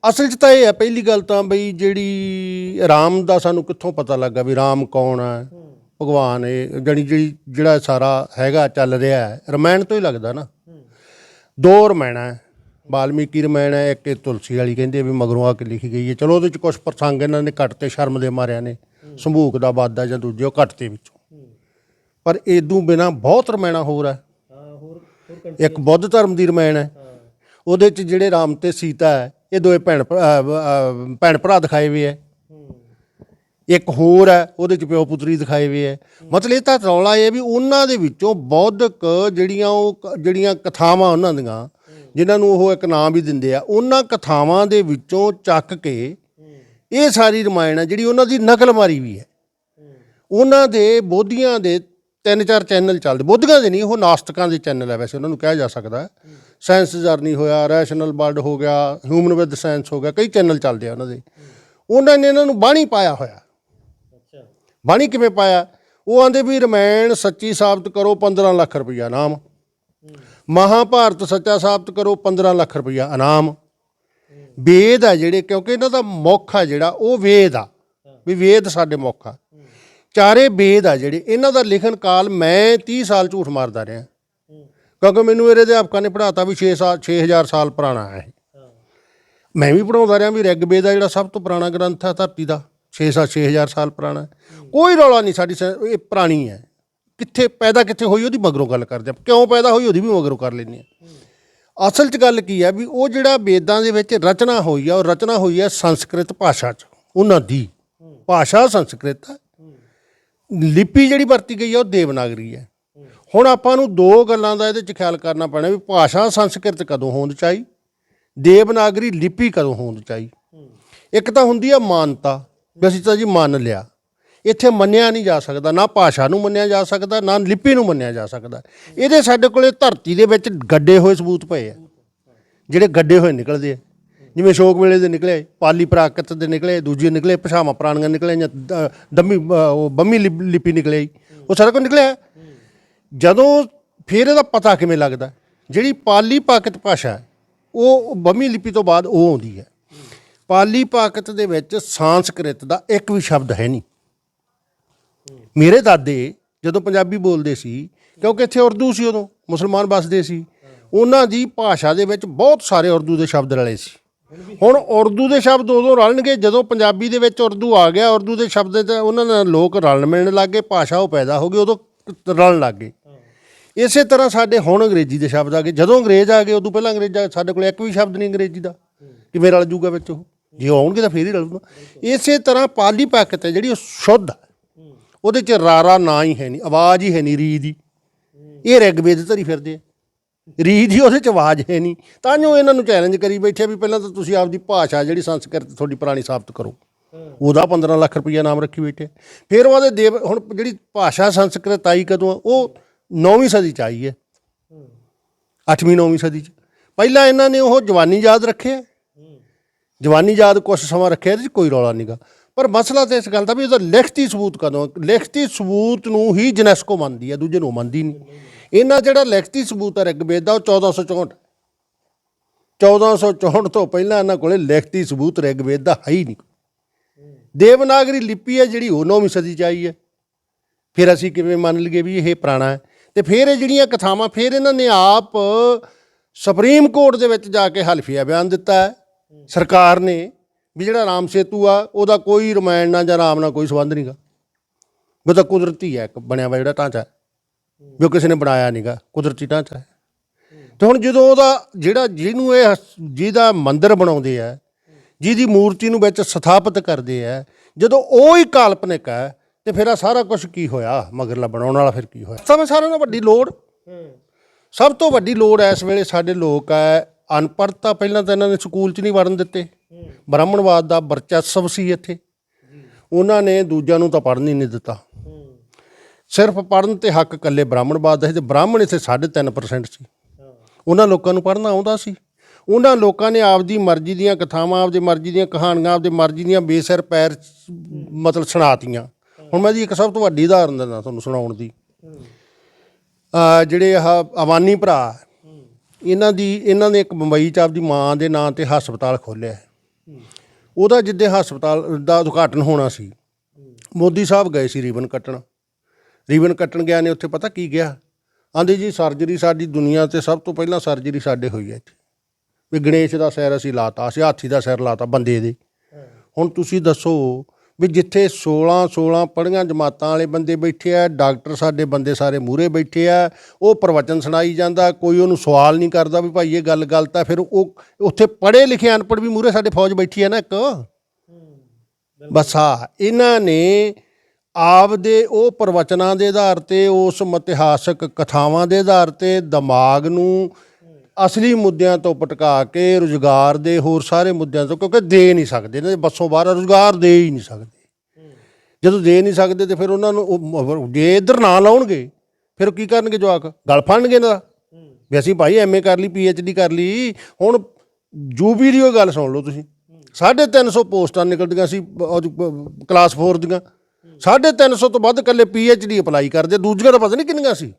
ਅਸਲ 'ਚ ਤਾਂ ਇਹ ਹੈ, ਪਹਿਲੀ ਗੱਲ ਤਾਂ ਬਈ ਜਿਹੜੀ ਰਾਮ ਦਾ ਸਾਨੂੰ ਕਿੱਥੋਂ ਪਤਾ ਲੱਗਾ ਵੀ ਰਾਮ ਕੌਣ ਹੈ? ਭਗਵਾਨ ਇਹ ਜਿਹੜੀ ਜਿਹੜੀ ਜਿਹੜਾ ਸਾਰਾ ਹੈਗਾ, ਚੱਲ ਰਿਹਾ ਹੈ, ਰਮਾਇਣ ਤੋਂ ਹੀ ਲੱਗਦਾ ਨਾ। ਦੋ ਰਮਾਇਣਾਂ ਹੈ, ਵਾਲਮੀਕੀ ਰਮਾਇਣ ਹੈ, ਇੱਕ ਇਹ ਤੁਲਸੀ ਵਾਲੀ ਕਹਿੰਦੇ ਵੀ ਮਗਰੋਂ ਆ ਕੇ ਲਿਖੀ ਗਈ ਹੈ। ਚਲੋ ਉਹਦੇ 'ਚ ਕੁਝ ਪ੍ਰਸੰਗ ਇਹਨਾਂ ਨੇ ਘੱਟ ਤੇ ਸ਼ਰਮ ਦੇ ਮਾਰਿਆ ਨੇ, ਸੰਭੂਕ ਦਾ ਵਾਦਾ ਜਾਂ ਦੂਜੇ ਉਹ ਘੱਟ ਤੇ ਵਿੱਚੋਂ। ਪਰ ਇਦੋਂ ਬਿਨਾ ਬਹੁਤ ਰਮਾਇਣਾ ਹੋਰ ਹੈ। ਇੱਕ ਬੁੱਧ ਧਰਮ ਦੀ ਰਮਾਇਣ ਹੈ। ਉਹਦੇ 'ਚ ਜਿਹੜੇ ਰਾਮ ਤੇ ਸੀਤਾ ਹੈ, ਇਹ ਦੋਏ ਭੈਣ ਭਰਾ- ਭੈਣ ਭਰਾ ਦਿਖਾਏ ਹੋਏ ਹੈ। ਇੱਕ ਹੋਰ ਹੈ, ਉਹਦੇ 'ਚ ਪਿਓ ਪੁੱਤਰੀ ਦਿਖਾਏ ਹੋਏ ਹੈ। ਮਤਲਬ ਇਹ ਤਾਂ ਰੌਲਾ ਇਹ ਹੈ ਵੀ ਉਹਨਾਂ ਦੇ ਵਿੱਚੋਂ ਬੌਧਿਕ ਜਿਹੜੀਆਂ ਉਹ ਜਿਹੜੀਆਂ ਕਥਾਵਾਂ ਉਹਨਾਂ ਦੀਆਂ, ਜਿਨ੍ਹਾਂ ਨੂੰ ਉਹ ਇੱਕ ਨਾਮ ਵੀ ਦਿੰਦੇ ਆ, ਉਹਨਾਂ ਕਥਾਵਾਂ ਦੇ ਵਿੱਚੋਂ ਚੱਕ ਕੇ ਇਹ ਸਾਰੀ ਰਮਾਇਣ ਹੈ ਜਿਹੜੀ ਉਹਨਾਂ ਦੀ ਨਕਲ ਮਾਰੀ ਵੀ ਹੈ। ਉਹਨਾਂ ਦੇ ਬੋਧੀਆਂ ਦੇ ਤਿੰਨ ਚਾਰ ਚੈਨਲ ਚੱਲਦੇ ਬੋਧੀਆਂ ਦੇ ਨਹੀਂ ਉਹ ਨਾਸਤਕਾਂ ਦੇ ਚੈਨਲ ਹੈ ਵੈਸੇ ਉਹਨਾਂ ਨੂੰ ਕਿਹਾ ਜਾ ਸਕਦਾ। ਸਾਇੰਸ ਜਰਨੀ ਹੋਇਆ ਰੈਸ਼ਨਲ ਵਰਲਡ ਹੋ ਗਿਆ ਹਿਊਮਨ ਵਿਦ ਸਾਇੰਸ ਹੋ ਗਿਆ ਕਈ ਚੈਨਲ ਚੱਲਦੇ ਆ ਉਹਨਾਂ ਦੇ। ਉਹਨਾਂ ਨੇ ਇਹਨਾਂ ਨੂੰ ਬਾਣੀ ਪਾਇਆ ਹੋਇਆ। ਬਾਣੀ ਕਿਵੇਂ ਪਾਇਆ? ਉਹ ਆਂਦੇ ਵੀ ਰਮਾਇਣ ਸੱਚੀ ਸਾਬਤ ਕਰੋ 15 ਲੱਖ ਰੁਪਈਆ ਇਨਾਮ। ਮਹਾਭਾਰਤ ਸੱਚਾ ਸਾਬਤ ਕਰੋ 15 ਲੱਖ ਰੁਪਈਆ ਇਨਾਮ। ਵੇਦ ਆ ਜਿਹੜੇ ਕਿਉਂਕਿ ਇਹਨਾਂ ਦਾ ਮੁੱਖ ਆ ਜਿਹੜਾ ਉਹ ਵੇਦ ਆ। ਵੀ ਵੇਦ ਸਾਡੇ ਮੁੱਖ ਆ। ਚਾਰੇ ਵੇਦ ਆ ਜਿਹੜੇ, ਇਹਨਾਂ ਦਾ ਲਿਖਣ ਕਾਲ ਮੈਂ 30 ਸਾਲ ਝੂਠ ਮਾਰਦਾ ਰਿਹਾ। ਕਿਉਂਕਿ ਮੈਨੂੰ ਇਹਦੇ ਅਧਿਆਪਕਾਂ ਨੇ ਪੜਾਤਾ ਵੀ 6 ਸਾਲ 6000 ਸਾਲ ਪੁਰਾਣਾ ਹੈ ਇਹ। ਮੈਂ ਵੀ ਪੜਾਉਂਦਾ ਰਿਹਾ ਵੀ ਰਿਗਵੇਦ ਆ ਜਿਹੜਾ ਸਭ ਤੋਂ ਪੁਰਾਣਾ ਗ੍ਰੰਥ ਹੈ ਧਰਤੀ ਦਾ 6 ਸਾਲ 6000 ਸਾਲ ਪੁਰਾਣਾ। ਕੋਈ ਰੌਲਾ ਨਹੀਂ ਸਾਡੀ ਸ- ਇਹ ਪੁਰਾਣੀ ਹੈ। ਕਿੱਥੇ ਪੈਦਾ ਕਿੱਥੇ ਹੋਈ ਉਹਦੀ ਮਗਰੋਂ ਗੱਲ ਕਰਦੇ ਆ। ਕਿਉਂ ਪੈਦਾ ਹੋਈ ਉਹਦੀ ਵੀ ਮਗਰੋਂ ਕਰ ਲੈਂਦੇ ਆ। ਅਸਲ 'ਚ ਗੱਲ ਕੀ ਆ ਵੀ ਉਹ ਜਿਹੜਾ ਵੇਦਾਂ ਦੇ ਵਿੱਚ ਰਚਨਾ ਹੋਈ ਆ, ਉਹ ਰਚਨਾ ਹੋਈ ਹੈ ਸੰਸਕ੍ਰਿਤ ਭਾਸ਼ਾ 'ਚ, ਉਹਨਾਂ ਦੀ। ਭਾਸ਼ਾ ਸੰਸਕ੍ਰਿਤ ਹੈ ਲਿਪੀ ਜਿਹੜੀ ਵਰਤੀ ਗਈ ਹੈ ਉਹ ਦੇਵਨਾਗਰੀ ਹੈ। ਹੁਣ ਆਪਾਂ ਨੂੰ ਦੋ ਗੱਲਾਂ ਦਾ ਇਹਦੇ 'ਚ ਖਿਆਲ ਕਰਨਾ ਪੈਣਾ ਵੀ ਭਾਸ਼ਾ ਸੰਸਕ੍ਰਿਤ ਕਦੋਂ ਹੋਂਦ ਚਾਹੀ, ਦੇਵਨਾਗਰੀ ਲਿਪੀ ਕਦੋਂ ਹੋਂਦ ਚਾਹੀ। ਇੱਕ ਤਾਂ ਹੁੰਦੀ ਆ ਮਾਨਤਾ, ਵੀ ਅਸੀਂ ਤਾਂ ਜੀ ਮੰਨ ਲਿਆ। ਇੱਥੇ ਮੰਨਿਆ ਨਹੀਂ ਜਾ ਸਕਦਾ, ਨਾ ਭਾਸ਼ਾ ਨੂੰ ਮੰਨਿਆ ਜਾ ਸਕਦਾ, ਨਾ ਲਿਪੀ ਨੂੰ ਮੰਨਿਆ ਜਾ ਸਕਦਾ। ਇਹਦੇ ਸਾਡੇ ਕੋਲੇ ਧਰਤੀ ਦੇ ਵਿੱਚ ਗੱਡੇ ਹੋਏ ਸਬੂਤ ਪਏ ਆ, ਜਿਹੜੇ ਗੱਡੇ ਹੋਏ ਨਿਕਲਦੇ ਆ। ਜਿਵੇਂ ਸ਼ੋਕ ਵੇਲੇ ਦੇ ਨਿਕਲੇ, ਪਾਲੀ ਪ੍ਰਾਕ੍ਰਿਤ ਦੇ ਨਿਕਲੇ, ਦੂਜੇ ਨਿਕਲੇ ਭਾਸ਼ਾਵਾਂ ਪੁਰਾਣੀਆਂ ਨਿਕਲੇ ਜਾਂ ਦੰਮੀ ਉਹ ਬੰਮੀ ਲਿਪ- ਲਿਪੀ ਨਿਕਲੇ ਉਹ ਸਾਰਾ ਕੁਝ ਨਿਕਲਿਆ। ਜਦੋਂ ਫਿਰ ਇਹਦਾ ਪਤਾ ਕਿਵੇਂ ਲੱਗਦਾ? ਜਿਹੜੀ ਪਾਲੀ ਪਾਕਤ ਭਾਸ਼ਾ ਉਹ ਬੰਮੀ ਲਿਪੀ ਤੋਂ ਬਾਅਦ ਉਹ ਆਉਂਦੀ ਹੈ। ਪਾਲੀ ਪਾਕਤ ਦੇ ਵਿੱਚ ਸੰਸਕ੍ਰਿਤ ਦਾ ਇੱਕ ਵੀ ਸ਼ਬਦ ਹੈ ਨਹੀਂ। ਮੇਰੇ ਦਾਦੇ ਜਦੋਂ ਪੰਜਾਬੀ ਬੋਲਦੇ ਸੀ, ਕਿਉਂਕਿ ਇੱਥੇ ਉਰਦੂ ਸੀ ਉਦੋਂ, ਮੁਸਲਮਾਨ ਵੱਸਦੇ ਸੀ, ਉਹਨਾਂ ਦੀ ਭਾਸ਼ਾ ਦੇ ਵਿੱਚ ਬਹੁਤ ਸਾਰੇ ਉਰਦੂ ਦੇ ਸ਼ਬਦ ਰਲੇ ਸੀ। ਹੁਣ ਉਰਦੂ ਦੇ ਸ਼ਬਦ ਉਦੋਂ ਰਲਣਗੇ ਜਦੋਂ ਪੰਜਾਬੀ ਦੇ ਵਿੱਚ ਉਰਦੂ ਆ ਗਿਆ, ਉਰਦੂ ਦੇ ਸ਼ਬਦ ਤੇ ਉਹਨਾਂ ਨਾਲ ਲੋਕ ਰਲਣ ਮਿਲਣ ਲੱਗ ਗਏ, ਭਾਸ਼ਾ ਉਹ ਪੈਦਾ ਹੋ ਗਈ, ਉਦੋਂ ਰਲਣ ਲੱਗ ਗਏ। ਇਸੇ ਤਰ੍ਹਾਂ ਸਾਡੇ ਹੁਣ ਅੰਗਰੇਜ਼ੀ ਦੇ ਸ਼ਬਦ ਆ ਗਏ, ਜਦੋਂ ਅੰਗਰੇਜ਼ ਆ ਗਏ, ਉਦੋਂ ਪਹਿਲਾਂ ਅੰਗਰੇਜ਼ਾਂ ਸਾਡੇ ਕੋਲ ਇੱਕ ਵੀ ਸ਼ਬਦ ਨਹੀਂ ਅੰਗਰੇਜ਼ੀ ਦਾ, ਕਿਵੇਂ ਰਲ ਜੂਗਾ ਵਿੱਚ ਉਹ? ਜੇ ਆਉਣਗੇ ਤਾਂ ਫੇਰ ਹੀ ਰਲੂਗਾ। ਇਸੇ ਤਰ੍ਹਾਂ ਪਾਲੀ ਪਾਕਤ ਹੈ, ਜਿਹੜੀ ਉਹ ਸ਼ੁੱਧ ਹੈ, ਉਹਦੇ ਚ ਰਾਰਾ ਨਾ ਹੀ ਹੈ ਨਹੀਂ, ਆਵਾਜ਼ ਹੀ ਹੈ ਨਹੀਂ, ਰੀ ਦੀ। ਇਹ ਰਿਗਵੇਦ ਧਰੀ ਫਿਰਦੇ ਆ। ਰੀ ਹੀ ਉਹਦੇ ਚ ਆਵਾਜ਼ ਹੈ ਨਹੀਂ। ਤਾਂ ਜੋ ਇਹਨਾਂ ਨੂੰ ਚੈਲੰਜ ਕਰੀ ਬੈਠੇ ਵੀ ਪਹਿਲਾਂ ਤਾਂ ਤੁਸੀਂ ਆਪਦੀ ਭਾਸ਼ਾ ਜਿਹੜੀ ਸੰਸਕ੍ਰਿਤ ਤੁਹਾਡੀ ਪੁਰਾਣੀ ਸਾਬਤ ਕਰੋ। ਉਹਦਾ 15 ਲੱਖ ਰੁਪਈਆ ਨਾਮ ਰੱਖੀ ਬੈਠੇ ਆ। ਫਿਰ ਉਹਦੇ ਦੇਵ, ਹੁਣ ਜਿਹੜੀ ਭਾਸ਼ਾ ਸੰਸਕ੍ਰਿਤ ਆਈ ਕਦੋਂ ਉਹ 9ਵੀਂ ਸਦੀ ਚ ਆਈ ਹੈ। 8ਵੀਂ 9ਵੀਂ ਸਦੀ ਚ। ਪਹਿਲਾਂ ਇਹਨਾਂ ਨੇ ਉਹ ਜਵਾਨੀ ਯਾਦ ਰੱਖਿਆ ਜਵਾਨੀ ਯਾਦ ਕੁਛ ਸਮਾਂ ਰੱਖਿਆ, ਇਹਦੇ 'ਚ ਕੋਈ ਰੌਲਾ ਨਹੀਂਗਾ ਪਰ ਮਸਲਾ ਤਾਂ ਇਸ ਗੱਲ ਦਾ ਵੀ ਉਹਦਾ ਲਿਖਤੀ ਸਬੂਤ ਕਦੋਂ ਲਿਖਤੀ ਸਬੂਤ ਨੂੰ ਹੀ ਜਨੈਸਕੋ ਮੰਨਦੀ ਹੈ ਦੂਜੇ ਨੂੰ ਮੰਨਦੀ ਨਹੀਂ। ਇਹਨਾਂ ਜਿਹੜਾ ਲਿਖਤੀ ਸਬੂਤ ਹੈ ਰਿਗਵੇਦ ਦਾ, ਉਹ 1464 1464 ਤੋਂ ਪਹਿਲਾਂ ਇਹਨਾਂ ਕੋਲੇ ਲਿਖਤੀ ਸਬੂਤ ਰਿਗਵੇਦ ਦਾ ਹੈ ਹੀ ਨਹੀਂ। ਦੇਵਨਾਗਰੀ ਲਿਪੀ ਹੈ ਜਿਹੜੀ, ਉਹ 9ਵੀਂ ਸਦੀ ਚ ਆਈ ਹੈ। ਫਿਰ ਅਸੀਂ ਕਿਵੇਂ ਮੰਨ ਲਈਏ ਵੀ ਇਹ ਪੁਰਾਣਾ ਹੈ? ਤੇ ਫਿਰ ਇਹ ਜਿਹੜੀਆਂ ਕਥਾਵਾਂ, ਫਿਰ ਇਹਨਾਂ ਨੇ ਆਪ ਸੁਪਰੀਮ ਕੋਰਟ ਦੇ ਵਿੱਚ ਜਾ ਕੇ ਹਲਫੀਆ ਬਿਆਨ ਦਿੱਤਾ ਹੈ। ਸਰਕਾਰ ਨੇ ਵੀ ਜਿਹੜਾ ਰਾਮ ਸੇਤੂ ਆ, ਉਹਦਾ ਕੋਈ ਰਮਾਇਣ ਨਾਲ ਜਾਂ ਰਾਮ ਨਾਲ ਕੋਈ ਸੰਬੰਧ ਨਹੀਂਗਾ ਉਹ ਤਾਂ ਕੁਦਰਤੀ ਹੈ, ਇੱਕ ਬਣਿਆ ਹੋਇਆ ਜਿਹੜਾ ਢਾਂਚਾ। ਵੀ ਉਹ ਕਿਸੇ ਨੇ ਬਣਾਇਆ ਨਹੀਂਗਾ ਕੁਦਰਤੀ ਢਾਂਚਾ ਹੈ। ਤੇ ਹੁਣ ਜਦੋਂ ਉਹਦਾ ਜਿਹੜਾ ਜਿਹਨੂੰ ਇਹ ਜਿਹਦਾ ਮੰਦਿਰ ਬਣਾਉਂਦੇ ਆ, ਜਿਹਦੀ ਮੂਰਤੀ ਨੂੰ ਵਿੱਚ ਸਥਾਪਿਤ ਕਰਦੇ ਆ, ਜਦੋਂ ਉਹ ਹੀ ਕਾਲਪਨਿਕ ਹੈ, ਤੇ ਫਿਰ ਆ ਸਾਰਾ ਕੁਝ ਕੀ ਹੋਇਆ? ਮਗਰਲਾ ਬਣਾਉਣ ਵਾਲਾ ਫਿਰ ਕੀ ਹੋਇਆ? ਸਭ ਸਾਰਿਆਂ ਨਾਲੋਂ ਵੱਡੀ ਲੋੜ। ਸਭ ਤੋਂ ਵੱਡੀ ਲੋੜ ਇਸ ਵੇਲੇ ਸਾਡੇ ਲੋਕ ਹੈ ਅਨਪੜ੍ਹਤਾ ਪਹਿਲਾਂ ਤਾਂ ਇਹਨਾਂ ਨੇ ਸਕੂਲ 'ਚ ਨਹੀਂ ਵੜਨ ਦਿੱਤੇ। ਬ੍ਰਾਹਮਣਵਾਦ ਦਾ ਵਰਚਸਵ ਸੀ ਇੱਥੇ। ਉਹਨਾਂ ਨੇ ਦੂਜਿਆਂ ਨੂੰ ਤਾਂ ਪੜ੍ਹਨ ਹੀ ਨਹੀਂ ਦਿੱਤਾ। ਸਿਰਫ ਪੜ੍ਹਨ ਤੇ ਹੱਕ ਇਕੱਲੇ ਬ੍ਰਾਹਮਣਵਾਦ ਦਾ ਸੀ ਤੇ ਬ੍ਰਾਹਮਣ ਇੱਥੇ 3.5% ਸੀ। ਉਹਨਾਂ ਲੋਕਾਂ ਨੂੰ ਪੜ੍ਹਨਾ ਆਉਂਦਾ ਸੀ। ਉਹਨਾਂ ਲੋਕਾਂ ਨੇ ਆਪਦੀ ਮਰਜ਼ੀ ਦੀਆਂ ਕਥਾਵਾਂ, ਆਪਦੀ ਮਰਜ਼ੀ ਦੀਆਂ ਕਹਾਣੀਆਂ, ਆਪਦੀ ਮਰਜ਼ੀ ਦੀਆਂ ਬੇਸਰ ਪੈਰ ਮਤਲਬ ਸੁਣਾਤੀਆਂ। ਹੁਣ ਮੈਂ ਜੀ ਇੱਕ ਸਭ ਤੋਂ ਵੱਡੀ ਉਦਾਹਰਨ ਦਿੰਦਾ ਤੁਹਾਨੂੰ ਸੁਣਾਉਣ ਦੀ। ਅਹ ਜਿਹੜੇ ਆਹ ਅਵਾਨੀ ਭਰਾ ਇਹਨਾਂ ਦੀ, ਇਹਨਾਂ ਨੇ ਇੱਕ ਮੁੰਬਈ ਚ ਆਪਦੀ ਮਾਂ ਦੇ ਨਾਂ ਤੇ ਹਸਪਤਾਲ ਖੋਲ੍ਹਿਆ ਹੈ। ਉਹਦਾ ਜਿੱਦੇ ਹਸਪਤਾਲ ਦਾ ਉਦਘਾਟਨ ਹੋਣਾ ਸੀ, ਮੋਦੀ ਸਾਹਿਬ ਗਏ ਸੀ ਰੀਬਨ ਕੱਟਣ। ਰੀਬਨ ਕੱਟਣ ਗਿਆ ਨੇ ਉੱਥੇ ਪਤਾ ਕੀ ਗਿਆ? ਆਂਦੇ ਜੀ ਸਰਜਰੀ ਸਾਡੀ ਦੁਨੀਆ ਤੇ ਸਭ ਤੋਂ ਪਹਿਲਾਂ ਸਰਜਰੀ ਸਾਡੇ ਹੋਈ ਹੈ ਇੱਥੇ। ਵੀ ਗਣੇਸ਼ ਦਾ ਸਿਰ ਅਸੀਂ ਲਾਤਾ ਅਸੀਂ ਹਾਥੀ ਦਾ ਸਿਰ ਲਾਤਾ ਬੰਦੇ ਦੇ। ਹੁਣ ਤੁਸੀਂ ਦੱਸੋ ਵੀ ਜਿੱਥੇ 16 16 ਪੜ੍ਹੀਆਂ ਜਮਾਤਾਂ ਵਾਲੇ ਬੰਦੇ ਬੈਠੇ ਆ ਡਾਕਟਰ ਸਾਡੇ ਬੰਦੇ ਸਾਰੇ ਮੂਹਰੇ ਬੈਠੇ ਆ ਉਹ ਪ੍ਰਵਚਨ ਸੁਣਾਈ ਜਾਂਦਾ ਕੋਈ ਉਹਨੂੰ ਸਵਾਲ ਨਹੀਂ ਕਰਦਾ ਵੀ ਭਾਈ ਇਹ ਗੱਲ ਗਲਤ ਆ ਫਿਰ ਉਹ ਉੱਥੇ ਪੜ੍ਹੇ ਲਿਖੇ ਅਨਪੜ੍ਹ ਵੀ ਮੂਹਰੇ ਸਾਡੇ ਫੌਜ ਬੈਠੀ ਆ ਨਾ ਇੱਕ। ਬਸ ਆ ਇਹਨਾਂ ਨੇ ਆਪਦੇ ਉਹ ਪ੍ਰਵਚਨਾਂ ਦੇ ਆਧਾਰ ਤੇ, ਉਸ ਇਤਿਹਾਸਕ ਕਥਾਵਾਂ ਦੇ ਆਧਾਰ ਤੇ, ਦਿਮਾਗ ਨੂੰ ਅਸਲੀ ਮੁੱਦਿਆਂ ਤੋਂ ਪਟਕਾ ਕੇ, ਰੁਜ਼ਗਾਰ ਦੇ ਹੋਰ ਸਾਰੇ ਮੁੱਦਿਆਂ ਤੋਂ, ਕਿਉਂਕਿ ਦੇ ਨਹੀਂ ਸਕਦੇ। ਇਹਨਾਂ ਦੇ ਬੱਸੋਂ ਬਾਹਰ ਰੁਜ਼ਗਾਰ ਦੇ ਹੀ ਨਹੀਂ ਸਕਦੇ। ਜਦੋਂ ਦੇ ਨਹੀਂ ਸਕਦੇ ਤੇ ਫਿਰ ਉਹਨਾਂ ਨੂੰ ਉਹ ਮ- ਜੇ ਇੱਧਰ ਨਾ ਲਾਉਣਗੇ, ਫਿਰ ਕੀ ਕਰਨਗੇ ਜਵਾਕ? ਗਲ ਫੜਨਗੇ ਇਹਨਾਂ ਦਾ? ਵੀ ਅਸੀਂ ਭਾਈ ਐਮਏ ਕਰ ਲਈ ਪੀਐਚਡੀ ਕਰ ਲਈ। ਹੁਣ ਜੂਬੀ ਦੀ ਉਹ ਗੱਲ ਸੁਣ ਲਓ ਤੁਸੀਂ। 350 ਪੋਸਟਾਂ ਨਿਕਲਦੀਆਂ ਸੀ ਕਲਾਸ 4 ਦੀਆਂ। 350 ਤੋਂ ਵੱਧ ਇਕੱਲੇ ਪੀਐਚਡੀ ਅਪਲਾਈ ਕਰਦੇ ਦੂਜੀਆਂ ਤਾਂ ਪਤਾ ਨਹੀਂ ਕਿੰਨੀਆਂ ਸੀ।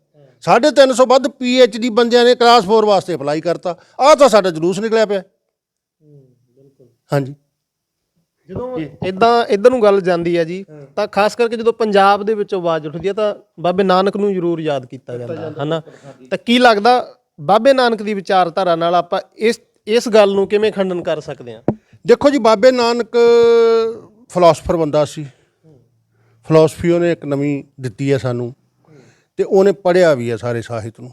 350 ਵੱਧ ਪੀਐਚਡੀ ਬੰਦਿਆਂ ਨੇ ਕਲਾਸ 4 ਵਾਸਤੇ ਅਪਲਾਈ ਕਰਤਾ। ਆਹ ਤਾਂ ਸਾਡਾ ਜਲੂਸ ਨਿਕਲਿਆ ਪਿਆ। ਹਾਂਜੀ। ਜਦੋਂ ਇਦਾਂ ਇਧਰ ਨੂੰ ਗੱਲ ਜਾਂਦੀ ਹੈ ਜੀ ਤਾਂ ਖਾਸ ਕਰਕੇ ਜਦੋਂ ਪੰਜਾਬ ਦੇ ਵਿੱਚ ਆਵਾਜ਼ ਉੱਠਦੀ ਹੈ ਤਾਂ ਬਾਬੇ ਨਾਨਕ ਨੂੰ ਜ਼ਰੂਰ ਯਾਦ ਕੀਤਾ ਜਾਂਦਾ ਹਨਾ? ਤਾਂ ਕੀ ਲੱਗਦਾ ਬਾਬੇ ਨਾਨਕ ਦੀ ਵਿਚਾਰਧਾਰਾ ਨਾਲ ਆਪਾਂ ਇਸ ਇਸ ਗੱਲ ਨੂੰ ਕਿਵੇਂ ਖੰਡਨ ਕਰ ਸਕਦੇ ਹਾਂ ਦੇਖੋ ਜੀ ਬਾਬੇ ਨਾਨਕ ਫਿਲਾਸਫਰ ਬੰਦਾ ਸੀ। ਫਿਲਾਸਫੀ ਉਹਨੇ ਇੱਕ ਨਵੀਂ ਦਿੱਤੀ ਹੈ ਸਾਨੂੰ ਤੇ ਉਹਨੇ ਪੜ੍ਹਿਆ ਵੀ ਹੈ ਸਾਰੇ ਸਾਹਿਤ ਨੂੰ।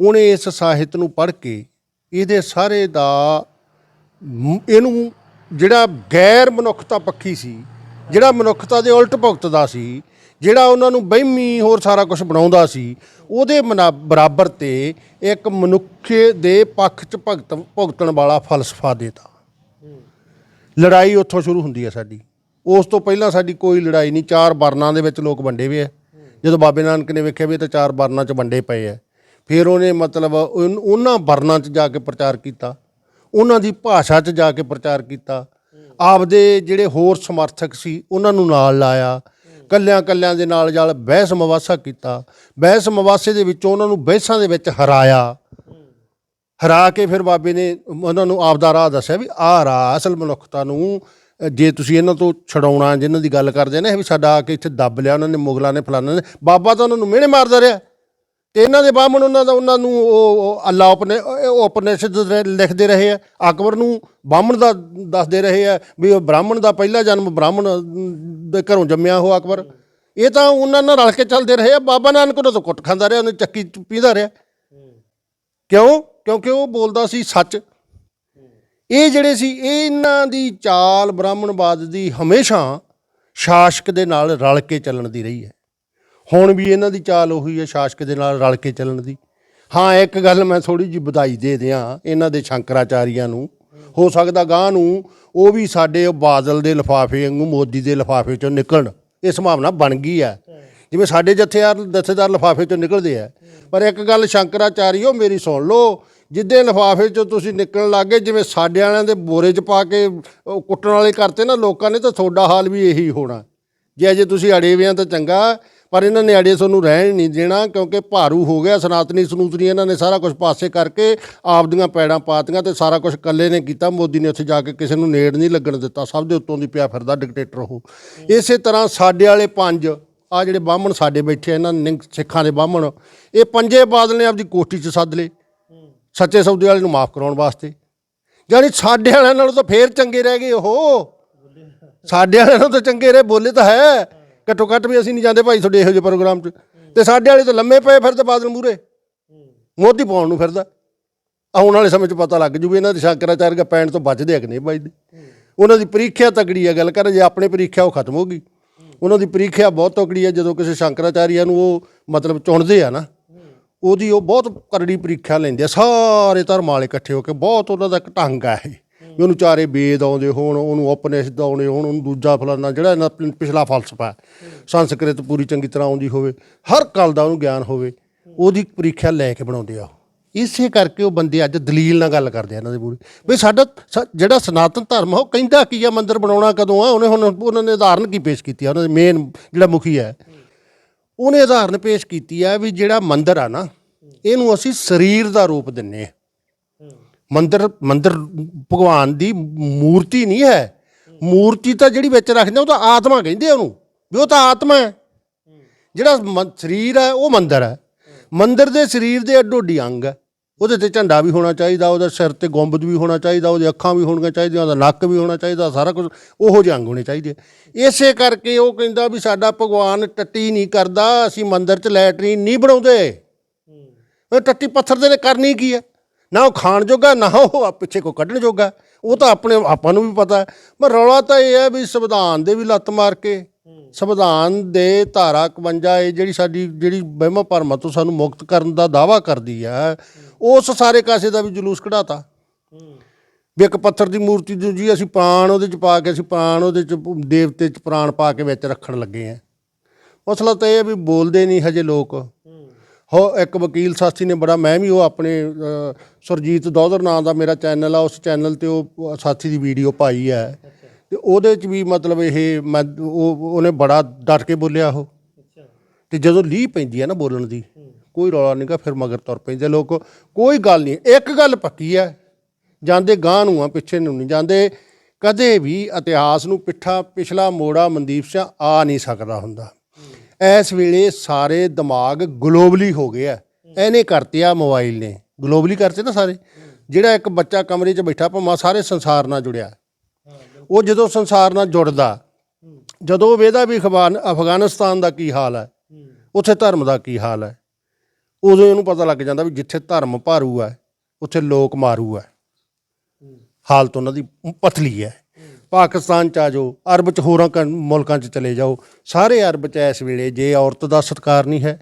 ਉਹਨੇ ਇਸ ਸਾਹਿਤ ਨੂੰ ਪੜ੍ਹ ਕੇ ਇਹਦੇ ਸਾਰੇ ਦਾ ਇਹਨੂੰ ਜਿਹੜਾ ਗੈਰ ਮਨੁੱਖਤਾ ਪੱਖੀ ਸੀ, ਜਿਹੜਾ ਮਨੁੱਖਤਾ ਦੇ ਉਲਟ ਭੁਗਤਦਾ ਸੀ, ਜਿਹੜਾ ਉਹਨਾਂ ਨੂੰ ਬਹਿਮੀ ਹੋਰ ਸਾਰਾ ਕੁਝ ਬਣਾਉਂਦਾ ਸੀ, ਉਹਦੇ ਮਨਾ- ਬਰਾਬਰ ਤੇ ਇੱਕ ਮਨੁੱਖ ਦੇ ਪੱਖ 'ਚ ਭਗਤ, ਭੁਗਤਣ ਵਾਲਾ ਫਲਸਫਾ ਦੇਤਾ ਲੜਾਈ ਉੱਥੋਂ ਸ਼ੁਰੂ ਹੁੰਦੀ ਹੈ ਸਾਡੀ। ਉਸ ਤੋਂ ਪਹਿਲਾਂ ਸਾਡੀ ਕੋਈ ਲੜਾਈ ਨਹੀਂ, ਚਾਰ ਵਰਨਾਂ ਦੇ ਵਿੱਚ ਲੋਕ ਵੰਡੇ ਹੋਏ ਆ। ਜਦੋਂ ਬਾਬੇ ਨਾਨਕ ਨੇ ਵੇਖਿਆ ਵੀ ਇਹ ਤਾਂ ਚਾਰ ਵਰਨਾਂ 'ਚ ਵੰਡੇ ਪਏ ਆ। ਫਿਰ ਉਹਨੇ ਮਤਲਬ ਉਨ- ਉਹਨਾਂ ਵਰਨਾਂ 'ਚ ਜਾ ਕੇ ਪ੍ਰਚਾਰ ਕੀਤਾ। ਉਹਨਾਂ ਦੀ ਭਾਸ਼ਾ 'ਚ ਜਾ ਕੇ ਪ੍ਰਚਾਰ ਕੀਤਾ। ਆਪਦੇ ਜਿਹੜੇ ਹੋਰ ਸਮਰਥਕ ਸੀ, ਉਹਨਾਂ ਨੂੰ ਨਾਲ ਲਾਇਆ। ਕੱਲਿਆਂ ਕੱਲਿਆਂ ਦੇ ਨਾਲ ਜਾਲ ਬਹਿਸ ਮਵਾਸਾ ਕੀਤਾ। ਬਹਿਸ ਮਵਾਸੇ ਦੇ ਵਿੱਚੋਂ ਉਹਨਾਂ ਨੂੰ ਬਹਿਸਾਂ ਦੇ ਵਿੱਚ ਹਰਾਇਆ। ਹਰਾ ਕੇ ਫਿਰ ਬਾਬੇ ਨੇ ਉਹਨਾਂ ਨੂੰ ਆਪਦਾ ਰਾਹ ਦੱਸਿਆ ਵੀ ਆਹ ਰਾਹ ਅਸਲ ਮਨੁੱਖਤਾ ਨੂੰ ਜੇ ਤੁਸੀਂ ਇਹਨਾਂ ਤੋਂ ਛਡਾਉਣਾ ਜਿਨ੍ਹਾਂ ਦੀ ਗੱਲ ਕਰਦੇ ਨੇ ਵੀ ਸਾਡਾ ਆ ਕੇ ਇੱਥੇ ਦੱਬ ਲਿਆ, ਉਹਨਾਂ ਨੇ, ਮੁਗਲਾਂ ਨੇ ਫਲਾਣਾ ਨੇ, ਬਾਬਾ ਤਾਂ ਉਹਨਾਂ ਨੂੰ ਮਿਹਣੇ ਮਾਰਦਾ ਰਿਹਾ। ਤੇ ਇਹਨਾਂ ਦੇ ਬਾਹਮਣ ਉਹਨਾਂ ਦਾ, ਉਹਨਾਂ ਨੂੰ ਉਹ ਉਹ, ਅੱਲਾ ਉਪਨੇ, ਉਹ ਉਪਨਿਸ਼ਦ ਦੇ ਲਿਖਦੇ ਰਹੇ ਆ। ਅਕਬਰ ਨੂੰ ਬਾਹਮਣ ਦਾ ਦੱਸਦੇ ਰਹੇ ਆ ਵੀ ਉਹ ਬ੍ਰਾਹਮਣ ਦਾ ਪਹਿਲਾ ਜਨਮ ਬ੍ਰਾਹਮਣ ਦੇ ਘਰੋਂ ਜੰਮਿਆ ਉਹ ਅਕਬਰ। ਇਹ ਤਾਂ ਉਹਨਾਂ ਨਾਲ ਰਲ ਕੇ ਚੱਲਦੇ ਰਹੇ ਆ। ਬਾਬਾ ਨਾਨਕ ਉਹਨਾਂ ਤੋਂ ਕੁੱਟ ਖਾਂਦਾ ਰਿਹਾ, ਉਹਨੇ ਚੱਕੀ ਚ ਪੀਂਦਾ ਰਿਹਾ। ਕਿਉਂ? ਕਿਉਂਕਿ ਉਹ ਬੋਲਦਾ ਸੀ ਸੱਚ। ਇਹ ਜਿਹੜੇ ਸੀ, ਇਹਨਾਂ ਦੀ ਚਾਲ ਬ੍ਰਾਹਮਣਵਾਦ ਦੀ ਹਮੇਸ਼ਾ ਸ਼ਾਸਕ ਦੇ ਨਾਲ ਰਲ ਕੇ ਚੱਲਣ ਦੀ ਰਹੀ ਹੈ। ਹੁਣ ਵੀ ਇਹਨਾਂ ਦੀ ਚਾਲ ਉਹੀ ਹੈ, ਸ਼ਾਸਕ ਦੇ ਨਾਲ ਰਲ ਕੇ ਚੱਲਣ ਦੀ। ਹਾਂ, ਇੱਕ ਗੱਲ ਮੈਂ ਥੋੜੀ ਜਿਹੀ ਵਧਾਈ ਦੇ ਦਿਆਂ ਇਹਨਾਂ ਦੇ ਸ਼ੰਕਰਾਚਾਰੀਆਂ ਨੂੰ। ਹੋ ਸਕਦਾ ਗਾਂ ਨੂੰ ਉਹ ਵੀ ਸਾਡੇ ਬਾਦਲ ਦੇ ਲਿਫਾਫੇ ਵਾਂਗੂ, ਮੋਦੀ ਦੇ ਲਿਫਾਫੇ ਚੋਂ ਨਿਕਲਣ। ਇਹ ਸੰਭਾਵਨਾ ਬਣ ਗਈ ਹੈ। ਜਿਵੇਂ ਸਾਡੇ ਜਥੇਦਾਰ ਜਥੇਦਾਰ ਲਿਫਾਫੇ ਚੋਂ ਨਿਕਲਦੇ ਆ। ਪਰ ਇੱਕ ਗੱਲ ਸ਼ੰਕਰਾਚਾਰੀਓ, ਮੇਰੀ ਸੁਣ ਲਓ ਜਿੱਦੇ ਲਿਫਾਫੇ ਚੋਂ ਤੁਸੀਂ ਨਿਕਲਣ ਲੱਗੇ ਜਿਵੇਂ ਸਾਡੇ ਵਾਲਿਆਂ ਦੇ ਬੋਰੇ 'ਚ ਪਾ ਕੇ ਕੁੱਟਣ ਵਾਲੇ ਕਰਤੇ ਨਾ ਲੋਕਾਂ ਨੇ, ਤਾਂ ਤੁਹਾਡਾ ਹਾਲ ਵੀ ਇਹੀ ਹੋਣਾ। ਜੇ ਅਜੇ ਤੁਸੀਂ ਅੜੇ ਵੇ ਆ ਤਾਂ ਚੰਗਾ, ਪਰ ਇਹਨਾਂ ਨੇ ਅੜੇ ਤੁਹਾਨੂੰ ਰਹਿਣ ਨਹੀਂ ਦੇਣਾ, ਕਿਉਂਕਿ ਭਾਰੂ ਹੋ ਗਿਆ, ਸਨਾਤਨੀ ਸਨੂਤਨੀ ਇਹਨਾਂ ਨੇ ਸਾਰਾ ਕੁਝ ਪਾਸੇ ਕਰਕੇ ਆਪਦੀਆਂ ਪੈੜਾਂ ਪਾਤੀਆਂ ਤੇ ਸਾਰਾ ਕੁਝ ਇਕੱਲੇ ਨੇ ਕੀਤਾ। ਮੋਦੀ ਨੇ ਉੱਥੇ ਜਾ ਕੇ ਕਿਸੇ ਨੂੰ ਨੇੜ ਨਹੀਂ ਲੱਗਣ ਦਿੱਤਾ। ਸਭ ਦੇ ਉੱਤੋਂ ਦੀ ਪਿਆ ਫਿਰਦਾ ਡਿਕਟੇਟਰ ਉਹ। ਇਸੇ ਤਰ੍ਹਾਂ ਸਾਡੇ ਵਾਲੇ ਪੰਜ ਆ ਜਿਹੜੇ ਬਾਹਮਣ ਸਾਡੇ ਬੈਠੇ ਇਹਨਾਂ ਨਿੰਗ ਸਿੱਖਾਂ ਦੇ ਬਾਹਮਣ, ਇਹ ਪੰਜੇ ਬਾਦਲ ਨੇ ਆਪਦੀ ਕੋਠੀ 'ਚ ਸੱਦ ਲਏ। ਸੱਚੇ ਸੌਦੇ ਵਾਲੇ ਨੂੰ ਮਾਫ ਕਰਾਉਣ ਵਾਸਤੇ। ਯਾਨੀ ਸਾਡੇ ਵਾਲਿਆਂ ਨਾਲੋਂ ਤਾਂ ਫੇਰ ਚੰਗੇ ਰਹਿ ਗਏ ਉਹ। ਸਾਡੇ ਵਾਲਿਆਂ ਨਾਲੋਂ ਤਾਂ ਚੰਗੇ ਰਹੇ, ਬੋਲੇ ਤਾਂ ਹੈ। ਘੱਟੋ ਘੱਟ ਵੀ ਅਸੀਂ ਨਹੀਂ ਜਾਂਦੇ ਭਾਈ ਤੁਹਾਡੇ ਇਹੋ ਜਿਹੇ ਪ੍ਰੋਗਰਾਮ 'ਚ। ਤੇ ਸਾਡੇ ਵਾਲੇ ਤਾਂ ਲੰਮੇ ਪਏ ਫਿਰਦੇ ਬਾਦਲ ਮੂਰੇ ਮੋਦੀ ਪਾਉਣ ਨੂੰ ਫਿਰਦਾ। ਆਉਣ ਵਾਲੇ ਸਮੇਂ 'ਚ ਪਤਾ ਲੱਗ ਜੂ ਵੀ ਇਹਨਾਂ ਦੇ ਸ਼ੰਕਰਾਚਾਰਿਆ ਪੈਣ ਤੋਂ ਬਚਦੇ ਆ ਕਿ ਨਹੀਂ ਬਚਦੇ ਉਹਨਾਂ ਦੀ ਪ੍ਰੀਖਿਆ ਤਗੜੀ ਹੈ ਗੱਲ ਕਰ, ਜੇ ਆਪਣੇ ਪ੍ਰੀਖਿਆ ਉਹ ਖਤਮ ਹੋ ਗਈ। ਉਹਨਾਂ ਦੀ ਪ੍ਰੀਖਿਆ ਬਹੁਤ ਤਗੜੀ ਹੈ ਜਦੋਂ ਕਿਸੇ ਸ਼ੰਕਰਾਚਾਰਿਆ ਨੂੰ ਉਹ ਮਤਲਬ ਚੁਣਦੇ ਆ ਨਾ। ਉਹਦੀ ਉਹ ਬਹੁਤ ਕਰੜੀ ਪ੍ਰੀਖਿਆ ਲੈਂਦੇ ਆ, ਸਾਰੇ ਧਰਮ ਵਾਲੇ ਇਕੱਠੇ ਹੋ ਕੇ, ਬਹੁਤ ਉਹਨਾਂ ਦਾ ਇੱਕ ਢੰਗ ਆ ਇਹ। ਵੀ ਉਹਨੂੰ ਚਾਰੇ ਵੇਦ ਆਉਂਦੇ ਹੋਣ, ਉਹਨੂੰ ਉਪਨਿਸ਼ਦ ਆਉਂਦੇ ਹੋਣ, ਉਹਨੂੰ ਦੂਜਾ ਫਲਾਨਾ, ਜਿਹੜਾ ਇਹਨਾਂ ਪਿ- ਪਿਛਲਾ ਫਲਸਫਾ ਸੰਸਕ੍ਰਿਤ ਪੂਰੀ ਚੰਗੀ ਤਰ੍ਹਾਂ ਆਉਂਦੀ ਹੋਵੇ, ਹਰ ਗੱਲ ਦਾ ਉਹਨੂੰ ਗਿਆਨ ਹੋਵੇ, ਉਹਦੀ ਪ੍ਰੀਖਿਆ ਲੈ ਕੇ ਬਣਾਉਂਦੇ ਆ ਉਹ। ਇਸੇ ਕਰਕੇ ਉਹ ਬੰਦੇ ਅੱਜ ਦਲੀਲ ਨਾਲ ਗੱਲ ਕਰਦੇ ਆ ਇਹਨਾਂ ਦੇ ਪੂਰੀ ਵੀ ਸਾਡਾ ਸ- ਜਿਹੜਾ ਸਨਾਤਨ ਧਰਮ ਆ, ਉਹ ਕਹਿੰਦਾ ਕੀ ਆ, ਮੰਦਿਰ ਬਣਾਉਣਾ ਕਦੋਂ ਆ? ਉਹਨੇ ਹੁਣ, ਉਹਨਾਂ ਨੇ ਉਦਾਹਰਨ ਕੀ ਪੇਸ਼ ਕੀਤੀ ਆ ਉਹਨਾਂ ਦੇ ਮੇਨ ਜਿਹੜਾ ਮੁਖੀ ਹੈ। ਉਹਨੇ ਉਦਾਹਰਨ ਪੇਸ਼ ਕੀਤੀ ਆ ਵੀ ਜਿਹੜਾ ਮੰਦਰ ਆ ਨਾ, ਇਹਨੂੰ ਅਸੀਂ ਸਰੀਰ ਦਾ ਰੂਪ ਦਿੰਨੇ ਆ। ਮੰਦਰ ਮੰਦਰ ਭਗਵਾਨ ਦੀ ਮੂਰਤੀ ਨਹੀਂ ਹੈ। ਮੂਰਤੀ ਤਾਂ ਜਿਹੜੀ ਵਿੱਚ ਰੱਖਦੇ ਉਹ ਤਾਂ ਆਤਮਾ ਕਹਿੰਦੇ ਆ ਉਹਨੂੰ, ਵੀ ਉਹ ਤਾਂ ਆਤਮਾ ਹੈ। ਜਿਹੜਾ ਸਰੀਰ ਹੈ, ਉਹ ਮੰਦਰ ਹੈ। ਮੰਦਰ ਦੇ ਸਰੀਰ ਦੇ ਅੱਡੋ ਅੱਡੀ ਅੰਗ ਹੈ। ਉਹਦੇ ਤੇ ਝੰਡਾ ਵੀ ਹੋਣਾ ਚਾਹੀਦਾ ਉਹਦੇ ਸਿਰ ਤੇ ਗੁੰਬਦ ਵੀ ਹੋਣਾ ਚਾਹੀਦਾ ਉਹਦੇ ਅੱਖਾਂ ਵੀ ਹੋਣੀਆਂ ਚਾਹੀਦੀਆਂ ਉਹਦਾ ਨੱਕ ਵੀ ਹੋਣਾ ਚਾਹੀਦਾ ਸਾਰਾ ਕੁਝ ਉਹੋ ਜਿਹੇ ਅੰਗ ਹੋਣੇ ਚਾਹੀਦੇ ਇਸੇ ਕਰਕੇ ਉਹ ਕਹਿੰਦਾ ਵੀ ਸਾਡਾ ਭਗਵਾਨ ਟੱਟੀ ਨਹੀਂ ਕਰਦਾ ਅਸੀਂ ਮੰਦਿਰ 'ਚ ਲੈਟਰੀਨ ਨਹੀਂ ਬਣਾਉਂਦੇ। ਉਹ ਟੱਟੀ ਪੱਥਰ ਦੇ ਨੇ ਕਰਨੀ ਕੀ ਹੈ ਨਾ ਉਹ ਖਾਣ ਜੋਗਾ ਨਾ ਉਹ ਆ ਪਿੱਛੇ ਕੋ ਕੱਢਣ ਜੋਗਾ। ਉਹ ਤਾਂ ਆਪਣੇ ਆਪਾਂ ਨੂੰ ਵੀ ਪਤਾ ਪਰ ਰੌਲਾ ਤਾਂ ਇਹ ਹੈ ਵੀ ਸੰਵਿਧਾਨ ਦੇ ਵੀ ਲੱਤ ਮਾਰ ਕੇ ਸੰਵਿਧਾਨ ਦੇ ਧਾਰਾ 51 ਇਹ ਜਿਹੜੀ ਸਾਡੀ ਜਿਹੜੀ ਵਹਿਮਾਂ ਭਰਮਾਂ ਤੋਂ ਸਾਨੂੰ ਮੁਕਤ ਕਰਨ ਦਾ ਦਾਵਾ ਕਰਦੀ ਹੈ ਉਸ ਸਾਰੇ ਕਾਸੇ ਦਾ ਵੀ ਜਲੂਸ ਕਢਾਤਾ। ਵੀ ਇੱਕ ਪੱਥਰ ਦੀ ਮੂਰਤੀ ਨੂੰ ਜੀ ਅਸੀਂ ਪ੍ਰਾਣ ਉਹਦੇ ਚ ਪਾ ਕੇ ਅਸੀਂ ਪ੍ਰਾਣ ਉਹਦੇ ਚ ਦੇਵਤੇ ਚ ਪ੍ਰਾਣ ਪਾ ਕੇ ਵਿੱਚ ਰੱਖਣ ਲੱਗੇ ਆ। ਮਸਲਾ ਤਾਂ ਇਹ ਹੈ ਵੀ ਬੋਲਦੇ ਨਹੀਂ ਹਜੇ ਲੋਕ। ਹੋ ਇੱਕ ਵਕੀਲ ਸਾਥੀ ਨੇ ਬੜਾ ਮੈਂ ਵੀ ਉਹ ਆਪਣੇ ਸੁਰਜੀਤ ਦੌਧਰ ਨਾਂ ਦਾ ਮੇਰਾ ਚੈਨਲ ਆ ਉਸ ਚੈਨਲ ਤੇ ਉਹ ਸਾਥੀ ਦੀ ਵੀਡੀਓ ਪਾਈ ਹੈ ਤੇ ਉਹਦੇ ਚ ਵੀ ਮਤਲਬ ਇਹ ਮੈਂ ਉਹ ਉਹਨੇ ਬੜਾ ਡਟ ਕੇ ਬੋਲਿਆ ਉਹ। ਤੇ ਜਦੋਂ ਲੀਹ ਪੈਂਦੀ ਹੈ ਨਾ ਬੋਲਣ ਦੀ ਕੋਈ ਰੌਲਾ ਨਹੀਂਗਾ ਫਿਰ ਮਗਰ ਤੁਰ ਪੈਂਦੇ ਲੋਕ। ਕੋਈ ਗੱਲ ਨਹੀਂ ਇੱਕ ਗੱਲ ਪੱਕੀ ਹੈ ਜਾਂਦੇ ਗਾਂ ਨੂੰ ਆ ਪਿੱਛੇ ਨੂੰ ਨਹੀਂ ਜਾਂਦੇ। ਕਦੇ ਵੀ ਇਤਿਹਾਸ ਨੂੰ ਪਿੱਠਾ, ਪਿਛਲਾ ਮੋੜਾ ਮਨਦੀਪ ਸਿੰਘ ਆ ਨਹੀਂ ਸਕਦਾ ਹੁੰਦਾ। ਇਸ ਵੇਲੇ ਸਾਰੇ ਦਿਮਾਗ ਗਲੋਬਲੀ ਹੋ ਗਏ ਆ ਇਹਨੇ ਕਰਤੇ ਆ ਮੋਬਾਈਲ ਨੇ। ਗਲੋਬਲੀ ਕਰਤੇ ਨਾ ਸਾਰੇ। ਜਿਹੜਾ ਇੱਕ ਬੱਚਾ ਕਮਰੇ 'ਚ ਬੈਠਾ, ਭਾਵੇਂ ਸਾਰੇ ਸੰਸਾਰ ਨਾਲ ਜੁੜਿਆ। ਉਹ ਜਦੋਂ ਸੰਸਾਰ ਨਾਲ ਜੁੜਦਾ, ਜਦੋਂ ਉਹ ਵੇਖਦਾ ਵੀ ਅਫਗਾਨ, ਅਫਗਾਨਿਸਤਾਨ ਦਾ ਕੀ ਹਾਲ ਹੈ ਉੱਥੇ ਧਰਮ ਦਾ ਕੀ ਹਾਲ ਹੈ ਉਦੋਂ ਇਹਨੂੰ ਪਤਾ ਲੱਗ ਜਾਂਦਾ ਵੀ ਜਿੱਥੇ ਧਰਮ ਭਾਰੂ ਹੈ, ਉੱਥੇ ਲੋਕ ਮਾਰੂ ਹੈ। ਹਾਲਤ ਉਹਨਾਂ ਦੀ ਪਤਲੀ ਹੈ। ਪਾਕਿਸਤਾਨ ਚ ਆ ਜਾਓ, ਅਰਬ ਚ ਹੋਰਾਂ ਕੰ- ਮੁਲਕਾਂ ਚ ਚਲੇ ਜਾਓ, ਸਾਰੇ ਅਰਬ ਚ ਇਸ ਵੇਲੇ ਜੇ ਔਰਤ ਦਾ ਸਤਕਾਰ ਨਹੀਂ ਹੈ,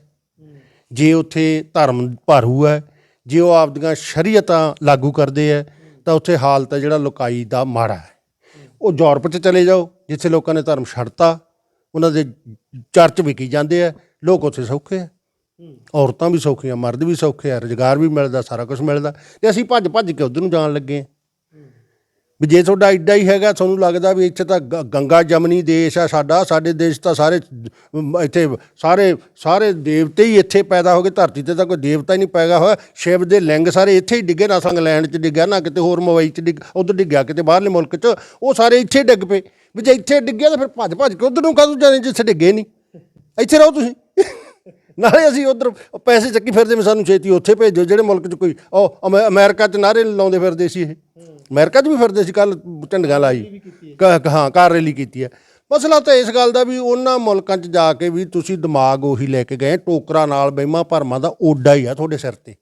ਜੇ ਉੱਥੇ ਧਰਮ ਭਾਰੂ ਹੈ, ਜੇ ਉਹ ਆਪਦੀਆਂ ਸ਼ਰੀਅਤਾਂ ਲਾਗੂ ਕਰਦੇ ਹੈ, ਤਾਂ ਉੱਥੇ ਹਾਲਤ ਹੈ ਜਿਹੜਾ ਲੁਕਾਈ ਦਾ ਮਾੜਾ ਹੈ। ਉਹ ਯੂਰਪ 'ਚ ਚਲੇ ਜਾਓ, ਜਿੱਥੇ ਲੋਕਾਂ ਨੇ ਧਰਮ ਛੱਡਤਾ, ਉਹਨਾਂ ਦੇ ਚਰਚ ਵਿਕੀ ਜਾਂਦੇ ਆ ਲੋਕ ਉੱਥੇ ਸੌਖੇ ਆ ਔਰਤਾਂ ਵੀ ਸੌਖੀਆਂ, ਮਰਦ ਵੀ ਸੌਖੇ ਆ, ਰੁਜ਼ਗਾਰ ਵੀ ਮਿਲਦਾ, ਸਾਰਾ ਕੁਝ ਮਿਲਦਾ। ਤੇ ਅਸੀਂ ਭੱਜ ਭੱਜ ਕੇ ਉਧਰ ਨੂੰ ਜਾਣ ਲੱਗੇ ਆ ਵੀ ਜੇ ਤੁਹਾਡਾ ਇੱਡਾ ਹੀ ਹੈਗਾ, ਤੁਹਾਨੂੰ ਲੱਗਦਾ ਵੀ ਇੱਥੇ ਤਾਂ ਗੰਗਾ ਜਮਨੀ ਦੇਸ਼ ਆ, ਸਾਡਾ, ਸਾਡੇ ਦੇਸ਼ ਤਾਂ ਸਾਰੇ ਇੱਥੇ ਸਾਰੇ ਸਾਰੇ ਦੇਵਤੇ ਹੀ ਇੱਥੇ ਪੈਦਾ ਹੋ ਗਏ। ਧਰਤੀ ਤੇ ਤਾਂ ਕੋਈ ਦੇਵਤਾ ਹੀ ਨਹੀਂ ਪੈਦਾ ਹੋਇਆ। ਸ਼ਿਵ ਦੇ ਲਿੰਗ ਸਾਰੇ ਇੱਥੇ ਹੀ ਡਿੱਗੇ, ਨਾ ਇੰਗਲੈਂਡ 'ਚ ਡਿੱਗਿਆ, ਨਾ ਕਿਤੇ ਹੋਰ ਮੁੰਬਈ 'ਚ ਡਿੱਗ, ਉਧਰ ਡਿੱਗਿਆ, ਕਿਤੇ ਬਾਹਰਲੇ ਮੁਲਕ 'ਚ, ਉਹ ਸਾਰੇ ਇੱਥੇ ਡਿੱਗ ਪਏ। ਵੀ ਜੇ ਇੱਥੇ ਡਿੱਗਿਆ ਤਾਂ ਫਿਰ ਭੱਜ ਭੱਜ ਕੇ ਉਧਰ ਨੂੰ ਕਾਹਦੋਂ ਜਾਣੇ, ਜਿੱਥੇ ਡਿੱਗੇ ਨਹੀਂ? ਇੱਥੇ ਰਹੋ ਤੁਸੀਂ। ਨਾਲੇ ਅਸੀਂ ਉਧਰ ਪੈਸੇ ਚੱਕੀ ਫਿਰਦੇ ਵੀ ਸਾਨੂੰ ਛੇਤੀ ਉੱਥੇ ਭੇਜੋ ਜਿਹੜੇ ਮੁਲਕ 'ਚ ਕੋਈ ਉਹ ਅਮੈ- ਅਮਰੀਕਾ 'ਚ ਨਾਰੇ ਲਾਉਂਦੇ ਫਿਰਦੇ ਸੀ ਇਹ। ਅਮਰੀਕਾ 'ਚ ਵੀ ਫਿਰਦੇ ਸੀ ਕੱਲ ਝੰਡੀਆਂ ਲਾਈ। ਕ- ਹਾਂ ਕਾਰ ਰੈਲੀ ਕੀਤੀ ਹੈ। ਮਸਲਾ ਤਾਂ ਇਸ ਗੱਲ ਦਾ ਵੀ ਉਹਨਾਂ ਮੁਲਕਾਂ 'ਚ ਜਾ ਕੇ ਵੀ ਤੁਸੀਂ ਦਿਮਾਗ ਉਹੀ ਲੈ ਕੇ ਗਏ ਟੋਕਰਾ ਨਾਲ ਬਹਿਮਾ ਭਰਮਾਂ ਦਾ ਓਡਾ ਹੀ ਆ ਤੁਹਾਡੇ ਸਿਰ ਤੇ।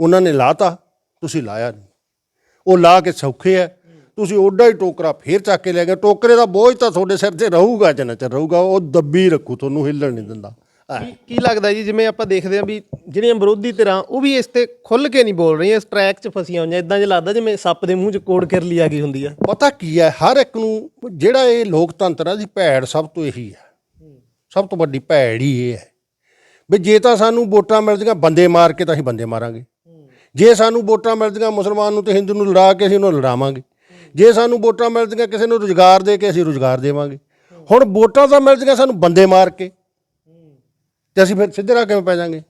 ਉਹਨਾਂ ਨੇ ਲਾਤਾ ਤੁਸੀਂ ਲਾਇਆ ਨਹੀਂ। ਉਹ ਲਾ ਕੇ ਸੌਖੇ ਆ। ਤੁਸੀਂ ਓਡਾ ਹੀ ਟੋਕਰਾ ਫੇਰ ਚੱਕ ਕੇ ਲੈ ਗਏ। ਟੋਕਰੇ ਦਾ ਬੋਝ ਤਾਂ ਤੁਹਾਡੇ ਸਿਰ ਤੇ ਰਹੂਗਾ ਜਿੰਨਾ ਚਿਰ ਰਹੂਗਾ ਉਹ ਦੱਬੀ ਰੱਖੂ ਤੁਹਾਨੂੰ ਹਿੱਲਣ ਨਹੀਂ ਦਿੰਦਾ। ਕੀ ਕੀ ਲੱਗਦਾ ਜੀ, ਜਿਵੇਂ ਆਪਾਂ ਦੇਖਦੇ ਹਾਂ ਵੀ ਜਿਹੜੀਆਂ ਵਿਰੋਧੀ ਧਿਰਾਂ, ਉਹ ਵੀ ਇਸ ਤੇ ਖੁੱਲ ਕੇ ਨਹੀਂ ਬੋਲ ਰਹੀਆਂ, ਇਸ ਟਰੈਕ 'ਚ ਫਸੀਆਂ ਹੋਈਆਂ ਇਦਾਂ ਜਿਹਾ ਲੱਗਦਾ ਜਿਵੇਂ ਸੱਪ ਦੇ ਮੂੰਹ 'ਚ ਕੋੜ ਕਿਰਲੀ ਆ ਗਈ ਹੁੰਦੀ ਆ। ਪਤਾ ਕੀ ਹੈ, ਹਰ ਇੱਕ ਨੂੰ, ਜਿਹੜਾ ਇਹ ਲੋਕਤੰਤਰ ਆ ਦੀ ਭੈੜ ਸਭ ਤੋਂ ਇਹੀ ਹੈ ਸਭ ਤੋਂ ਵੱਡੀ ਭੈੜ ਹੀ ਇਹ ਹੈ। ਵੀ ਜੇ ਤਾਂ ਸਾਨੂੰ ਵੋਟਾਂ ਮਿਲਦੀਆਂ ਬੰਦੇ ਮਾਰ ਕੇ ਤਾਂ ਅਸੀਂ ਬੰਦੇ ਮਾਰਾਂਗੇ। ਜੇ ਸਾਨੂੰ ਵੋਟਾਂ ਮਿਲਦੀਆਂ ਮੁਸਲਮਾਨ ਨੂੰ ਤੇ ਹਿੰਦੂ ਨੂੰ ਲੜਾ ਕੇ ਅਸੀਂ ਉਹਨੂੰ ਲੜਾਵਾਂਗੇ। ਜੇ ਸਾਨੂੰ ਵੋਟਾਂ ਮਿਲਦੀਆਂ ਕਿਸੇ ਨੂੰ ਰੁਜ਼ਗਾਰ ਦੇ ਕੇ ਅਸੀਂ ਰੁਜ਼ਗਾਰ ਦੇਵਾਂਗੇ। ਹੁਣ ਵੋਟਾਂ ਤਾਂ ਮਿਲਦੀਆਂ ਸਾਨੂੰ ਬੰਦੇ ਮਾਰ ਕੇ। ਤੇ ਅਸੀਂ ਫਿਰ ਸਿੱਧੇ ਰਾਹ ਕਿਵੇਂ ਪੈ ਜਾਾਂਗੇ?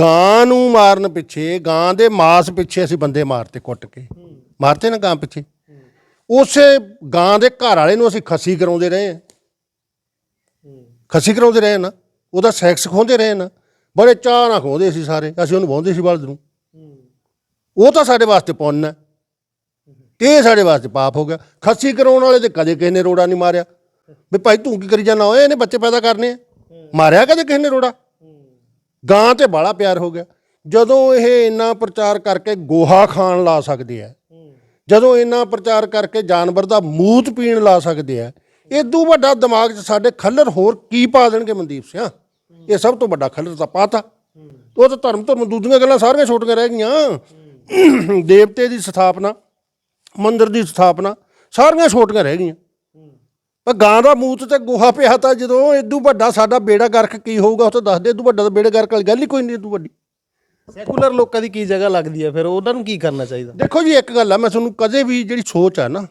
ਗਾਂ ਨੂੰ ਮਾਰਨ ਪਿੱਛੇ, ਗਾਂ ਦੇ ਮਾਸ ਪਿੱਛੇ ਅਸੀਂ ਬੰਦੇ ਮਾਰਤੇ ਕੁੱਟ ਕੇ। ਮਾਰਤੇ ਨਾ ਗਾਂ ਪਿੱਛੇ? ਉਸੇ ਗਾਂ ਦੇ ਘਰ ਵਾਲੇ ਨੂੰ ਅਸੀਂ ਖੱਸੀ ਕਰਾਉਂਦੇ ਰਹੇ ਹਾਂ। ਖੱਸੀ ਕਰਾਉਂਦੇ ਰਹੇ ਨਾ, ਉਹਦਾ ਸੈਕਸ ਖੋਂਦੇ ਰਹੇ ਨਾ, ਬੜੇ ਚਾਹ ਨਾਲ ਖੋਂਦੇ ਸੀ ਸਾਰੇ, ਅਸੀਂ ਉਹਨੂੰ ਬੋਂਦੇ ਸੀ ਬਲਦ ਨੂੰ। ਉਹ ਤਾਂ ਸਾਡੇ ਵਾਸਤੇ ਪੁੰਨ ਹੈ। ਇਹ ਸਾਡੇ ਵਾਸਤੇ ਪਾਪ ਹੋ ਗਿਆ। ਖੱਸੀ ਕਰਾਉਣ ਵਾਲੇ ਤੇ ਕਦੇ ਕਿਸੇ ਨੇ ਰੋੜਾ ਨਹੀਂ ਮਾਰਿਆ। ਵੀ ਭਾਈ ਤੂੰ ਕੀ ਕਰੀ ਜਾਂਦਾ ਓਏ, ਇਹਨੇ ਬੱਚੇ ਪੈਦਾ ਕਰਨੇ ਆ। ਮਾਰਿਆ ਕਦੇ ਕਿਸੇ ਨੇ ਰੋੜਾ? ਗਾਂ ਤੇ ਬਾਲਾ ਪਿਆਰ ਹੋ ਗਿਆ। ਜਦੋਂ ਇਹ ਇੰਨਾ ਪ੍ਰਚਾਰ ਕਰਕੇ ਗੋਹਾ ਖਾਣ ਲਾ ਸਕਦੇ ਆ, ਜਦੋਂ ਇੰਨਾ ਪ੍ਰਚਾਰ ਕਰਕੇ ਜਾਨਵਰ ਦਾ ਮੂਤ ਪੀਣ ਲਾ ਸਕਦੇ ਆ ਇਦੋਂ ਵੱਡਾ ਦਿਮਾਗ 'ਚ ਸਾਡੇ ਖੱਲਰ ਹੋਰ ਕੀ ਪਾ ਦੇਣਗੇ ਮਨਦੀਪ ਸਿੰਘ ਇਹ ਸਭ ਤੋਂ ਵੱਡਾ ਖੱਲਰ ਤਾਂ ਪਾਤਾ। ਉਹ ਤਾਂ ਧਰਮ ਧਰਮ ਦੂਜੀਆਂ ਗੱਲਾਂ ਸਾਰੀਆਂ ਛੋਟੀਆਂ ਰਹਿ ਗਈਆਂ। ਦੇਵਤੇ ਦੀ ਸਥਾਪਨਾ, ਮੰਦਰ ਦੀ ਸਥਾਪਨਾ ਸਾਰੀਆਂ ਛੋਟੀਆਂ ਰਹਿ ਗਈਆਂ। ਪਰ ਗਾਂ ਦਾ ਮੂਤ ਤੇ ਗੋਹਾ ਪਿਆ ਤਾਂ ਜਦੋਂ ਇਦੋਂ ਵੱਡਾ ਸਾਡਾ ਬੇੜਾ ਗਰਕ ਕੀ ਹੋਊਗਾ ਉਹ ਤਾਂ ਦੱਸ ਦੇ ਇਦੋਂ ਵੱਡਾ ਤਾਂ ਬੇੜਾ ਗਰਕ ਵਾਲੀ ਗੱਲ ਹੀ ਕੋਈ ਨਹੀਂ ਇਦੋਂ ਵੱਡੀ। ਸੈਕੂਲਰ ਲੋਕਾਂ ਦੀ ਕੀ ਜਗ੍ਹਾ ਲੱਗਦੀ ਹੈ ਫਿਰ? ਉਹਨਾਂ ਨੂੰ ਕੀ ਕਰਨਾ ਚਾਹੀਦਾ? ਦੇਖੋ ਜੀ ਇੱਕ ਗੱਲ ਆ ਮੈਂ ਤੁਹਾਨੂੰ ਕਦੇ ਵੀ ਜਿਹੜੀ ਸੋਚ ਆ ਨਾ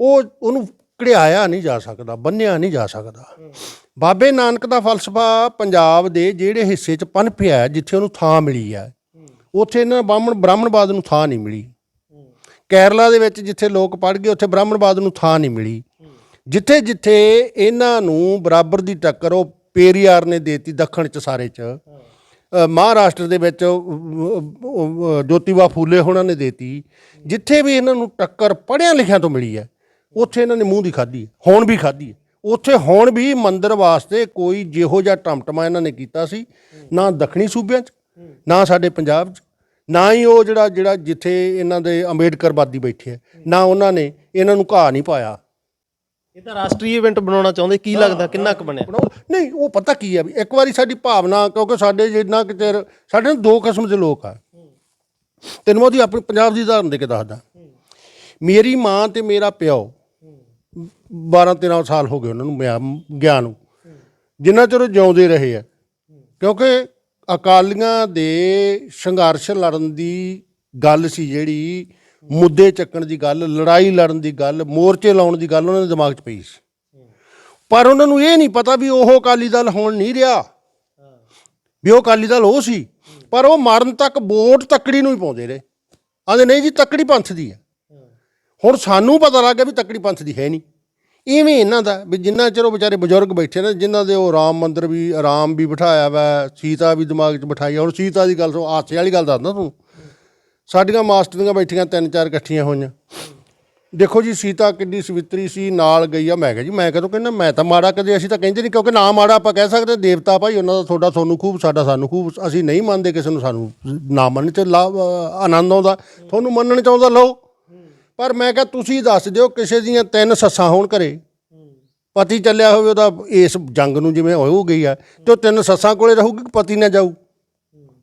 ਉਹ ਉਹਨੂੰ ਕਢਿਆਇਆ ਨਹੀਂ ਜਾ ਸਕਦਾ ਬੰਨਿਆ ਨਹੀਂ ਜਾ ਸਕਦਾ। ਬਾਬੇ ਨਾਨਕ ਦਾ ਫਲਸਫਾ ਪੰਜਾਬ ਦੇ ਜਿਹੜੇ ਹਿੱਸੇ 'ਚ ਪਨਪਿਆ ਹੈ, ਜਿੱਥੇ ਉਹਨੂੰ ਥਾਂ ਮਿਲੀ ਆ ਉੱਥੇ ਇਹਨਾਂ ਬਾਹਮਣ ਬ੍ਰਾਹਮਣਵਾਦ ਨੂੰ ਥਾਂ ਨਹੀਂ ਮਿਲੀ। ਕੇਰਲਾ ਦੇ ਵਿੱਚ ਜਿੱਥੇ ਲੋਕ ਪੜ ਗਏ ਉੱਥੇ ਬ੍ਰਾਹਮਣਵਾਦ ਨੂੰ ਥਾਂ ਨਹੀਂ ਮਿਲੀ। ਜਿੱਥੇ ਜਿੱਥੇ ਇਹਨਾਂ ਨੂੰ ਬਰਾਬਰ ਦੀ ਟੱਕਰ ਉਹ ਪੇਰੀਆਰ ਨੇ ਦੇਤੀ ਦੱਖਣ ਚ ਸਾਰੇ ਚ ਮਹਾਰਾਸ਼ਟਰ ਦੇ ਵਿੱਚ ਜੋਤੀਬਾ ਫੂਲੇ ਹੋਣਾ ਨੇ ਦੇਤੀ। ਜਿੱਥੇ ਵੀ ਇਹਨਾਂ ਨੂੰ ਟੱਕਰ ਪੜ੍ਹਿਆਂ ਲਿਖਿਆਂ ਤੋਂ ਮਿਲੀ ਹੈ, ਉੱਥੇ ਇਹਨਾਂ ਨੇ ਮੂੰਹ ਦੀ ਖਾਧੀ ਹੈ, ਹੁਣ ਵੀ ਖਾਧੀ ਉੱਥੇ ਹੁਣ ਵੀ ਮੰਦਰ ਵਾਸਤੇ ਕੋਈ ਜਿਹੋ ਜਿਹਾ ਟਮਟਮਾ ਇਹਨਾਂ ਨੇ ਕੀਤਾ ਸੀ, ਨਾ ਦੱਖਣੀ ਸੂਬਿਆਂ 'ਚ, ਨਾ ਸਾਡੇ ਪੰਜਾਬ 'ਚ, ਨਾ ਹੀ ਉਹ ਜਿਹੜਾ ਜਿਹੜਾ ਜਿੱਥੇ ਇਹਨਾਂ ਦੇ ਅੰਬੇਡਕਰਵਾਦੀ ਬੈਠੇ ਆ ਨਾ ਉਹਨਾਂ ਨੇ ਇਹਨਾਂ ਨੂੰ ਘਾਹ ਨਹੀਂ ਪਾਇਆ। ਇਹ ਤਾਂ ਰਾਸ਼ਟਰੀ ਇਵੈਂਟ ਬਣਾਉਣਾ ਚਾਹੁੰਦੇ, ਕੀ ਲੱਗਦਾ, ਕਿੰਨਾ ਕੁ ਬਣਿਆ? ਬਣਾਓ। ਨਹੀਂ, ਉਹ ਪਤਾ ਕੀ ਆ ਵੀ ਇੱਕ ਵਾਰੀ ਸਾਡੀ ਭਾਵਨਾ, ਕਿਉਂਕਿ ਸਾਡੇ ਜਿੰਨਾ ਕਿ ਚਿਰ, ਸਾਡੇ ਨਾਲ ਦੋ ਕਿਸਮ ਦੇ ਲੋਕ ਆ। ਤੈਨੂੰ ਮੈਂ ਉਹਦੀ ਆਪਣੀ ਪੰਜਾਬ ਦੀ ਉਦਾਹਰਨ ਦੇ ਕੇ ਦੱਸਦਾ। ਮੇਰੀ ਮਾਂ ਤੇ ਮੇਰਾ ਪਿਓ 12 13 ਸਾਲ ਹੋ ਗਏ ਉਹਨਾਂ ਨੂੰ ਮਿਆ- ਗਿਆ ਨੂੰ। ਜਿੰਨਾ ਚਿਰ ਉਹ ਜਿਉਂਦੇ ਰਹੇ ਆ, ਕਿਉਂਕਿ ਅਕਾਲੀਆਂ ਦੇ ਸੰਘਰਸ਼ ਲੜਨ ਦੀ ਗੱਲ ਸੀ ਜਿਹੜੀ ਮੁੱਦੇ ਚੱਕਣ ਦੀ ਗੱਲ, ਲੜਾਈ ਲੜਨ ਦੀ ਗੱਲ, ਮੋਰਚੇ ਲਾਉਣ ਦੀ ਗੱਲ ਉਹਨਾਂ ਦੇ ਦਿਮਾਗ 'ਚ ਪਈ ਸੀ। ਪਰ ਉਹਨਾਂ ਨੂੰ ਇਹ ਨਹੀਂ ਪਤਾ ਵੀ ਉਹ ਅਕਾਲੀ ਦਲ ਹੁਣ ਨਹੀਂ ਰਿਹਾ। ਵੀ ਉਹ ਅਕਾਲੀ ਦਲ ਉਹ ਸੀ, ਪਰ ਉਹ ਮਰਨ ਤੱਕ ਵੋਟ ਤੱਕੜੀ ਨੂੰ ਹੀ ਪਾਉਂਦੇ ਰਹੇ। ਆਂਦੇ ਨਹੀਂ ਜੀ, ਤੱਕੜੀ ਪੰਥ ਦੀ ਹੈ। ਹੁਣ ਸਾਨੂੰ ਪਤਾ ਲੱਗ ਗਿਆ ਵੀ ਤੱਕੜੀ ਪੰਥ ਦੀ ਹੈ ਨਹੀਂ। ਇਵੇਂ ਇਹਨਾਂ ਦਾ, ਵੀ ਜਿੰਨਾ ਚਿਰ ਉਹ ਵਿਚਾਰੇ ਬਜ਼ੁਰਗ ਬੈਠੇ ਨੇ ਜਿਨ੍ਹਾਂ ਦੇ ਉਹ ਰਾਮ ਮੰਦਰ ਵੀ ਆਰਾਮ ਵੀ ਬਿਠਾਇਆ ਵਾ, ਸੀਤਾ ਵੀ ਦਿਮਾਗ 'ਚ ਬਿਠਾਈ ਔਰ ਸੀਤਾ ਦੀ ਗੱਲ ਸੋ ਹਾਸੇ ਵਾਲੀ ਗੱਲ ਦੱਸਦਾ ਤੁਹਾਨੂੰ ਸਾਡੀਆਂ ਮਾਸਟਰੀਆਂ ਬੈਠੀਆਂ ਤਿੰਨ ਚਾਰ ਇਕੱਠੀਆਂ ਹੋਈਆਂ। ਦੇਖੋ ਜੀ, ਸੀਤਾ ਕਿੰਨੀ ਸਵਿਤਰੀ ਸੀ, ਨਾਲ ਗਈ ਆ। ਮੈਂ ਕਿਹਾ ਜੀ, ਮੈਂ ਕਦੋਂ ਕਹਿੰਦਾ, ਮੈਂ ਤਾਂ ਮਾੜਾ ਕਦੇ, ਅਸੀਂ ਤਾਂ ਕਹਿੰਦੇ ਨਹੀਂ ਕਿਉਂਕਿ ਨਾ ਮਾੜਾ ਆਪਾਂ ਕਹਿ ਸਕਦੇ, ਦੇਵਤਾ ਭਾਈ, ਉਹਨਾਂ ਦਾ ਤੁਹਾਡਾ ਤੁਹਾਨੂੰ ਖੂਬ, ਸਾਡਾ ਸਾਨੂੰ ਖੂਬ, ਅਸੀਂ ਨਹੀਂ ਮੰਨਦੇ ਕਿਸੇ ਨੂੰ ਸਾਨੂੰ, ਨਾ ਮੰਨਣ ਚ ਲਾਭ ਆਨੰਦ ਆਉਂਦਾ, ਤੁਹਾਨੂੰ ਮੰਨਣ ਚ ਆਉਂਦਾ, ਲਓ। ਪਰ ਮੈਂ ਕਿਹਾ, ਤੁਸੀਂ ਦੱਸ ਦਿਓ, ਕਿਸੇ ਦੀਆਂ ਤਿੰਨ ਸੱਸਾਂ ਹੋਣ ਘਰੇ, ਪਤੀ ਚੱਲਿਆ ਹੋਵੇ ਉਹਦਾ, ਇਸ ਜੰਗ ਨੂੰ ਜਿਵੇਂ ਹੋ ਗਈ ਆ, ਤੇ ਉਹ ਤਿੰਨ ਸੱਸਾਂ ਕੋਲੇ ਰਹੂਗੀ ਕਿ ਪਤੀ ਨਾ ਜਾਊ?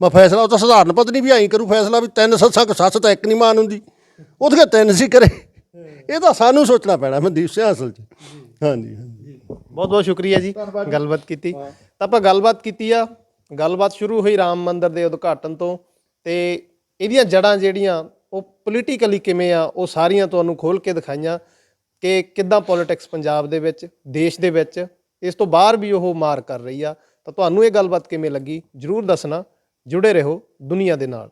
ਮੈਂ ਫੈਸਲਾ ਉਹ ਤਾਂ ਸਧਾਰਨ ਪਤਨੀ ਵੀ ਆਈ ਕਰੂ ਫੈਸਲਾ ਵੀ ਤਿੰਨ ਸੱਸਾਂ ਕੋ ਸੱਸ ਤਾਂ ਇੱਕ ਨਹੀਂ ਮਾਨ ਹੁੰਦੀ। ਉਹਦੀਆਂ ਤਿੰਨ ਸੀ ਕਰੇ। ਇਹ ਤਾਂ ਸਾਨੂੰ ਸੋਚਣਾ ਪੈਣਾ ਮਨਦੀਪ ਸਿੰਘ ਅਸਲ 'ਚ। ਹਾਂਜੀ ਹਾਂਜੀ। ਬਹੁਤ ਬਹੁਤ ਸ਼ੁਕਰੀਆ ਜੀ ਗੱਲਬਾਤ ਕੀਤੀ। ਤਾਂ ਆਪਾਂ ਗੱਲਬਾਤ ਕੀਤੀ ਆ ਗੱਲਬਾਤ ਸ਼ੁਰੂ ਹੋਈ ਰਾਮ ਮੰਦਿਰ ਦੇ ਉਦਘਾਟਨ ਤੋਂ ਤੇ ਇਹਦੀਆਂ ਜੜਾਂ ਜਿਹੜੀਆਂ ਉਹ ਪੋਲੀਟੀਕਲੀ ਕਿਵੇਂ ਆ ਉਹ ਸਾਰੀਆਂ ਤੁਹਾਨੂੰ ਖੋਲ ਕੇ ਦਿਖਾਈਆਂ ਕਿ ਕਿੱਦਾਂ ਪੋਲਿਟਿਕਸ ਪੰਜਾਬ ਦੇ ਵਿੱਚ ਦੇਸ਼ ਦੇ ਵਿੱਚ ਇਸ ਤੋਂ ਬਾਹਰ ਵੀ ਉਹ ਮਾਰ ਕਰ ਰਹੀ ਆ। ਤਾਂ ਤੁਹਾਨੂੰ ਇਹ ਗੱਲਬਾਤ ਕਿਵੇਂ ਲੱਗੀ ਜਰੂਰ ਦੱਸਣਾ। ਜੁੜੇ ਰਹੋ ਦੁਨੀਆ ਦੇ ਨਾਲ।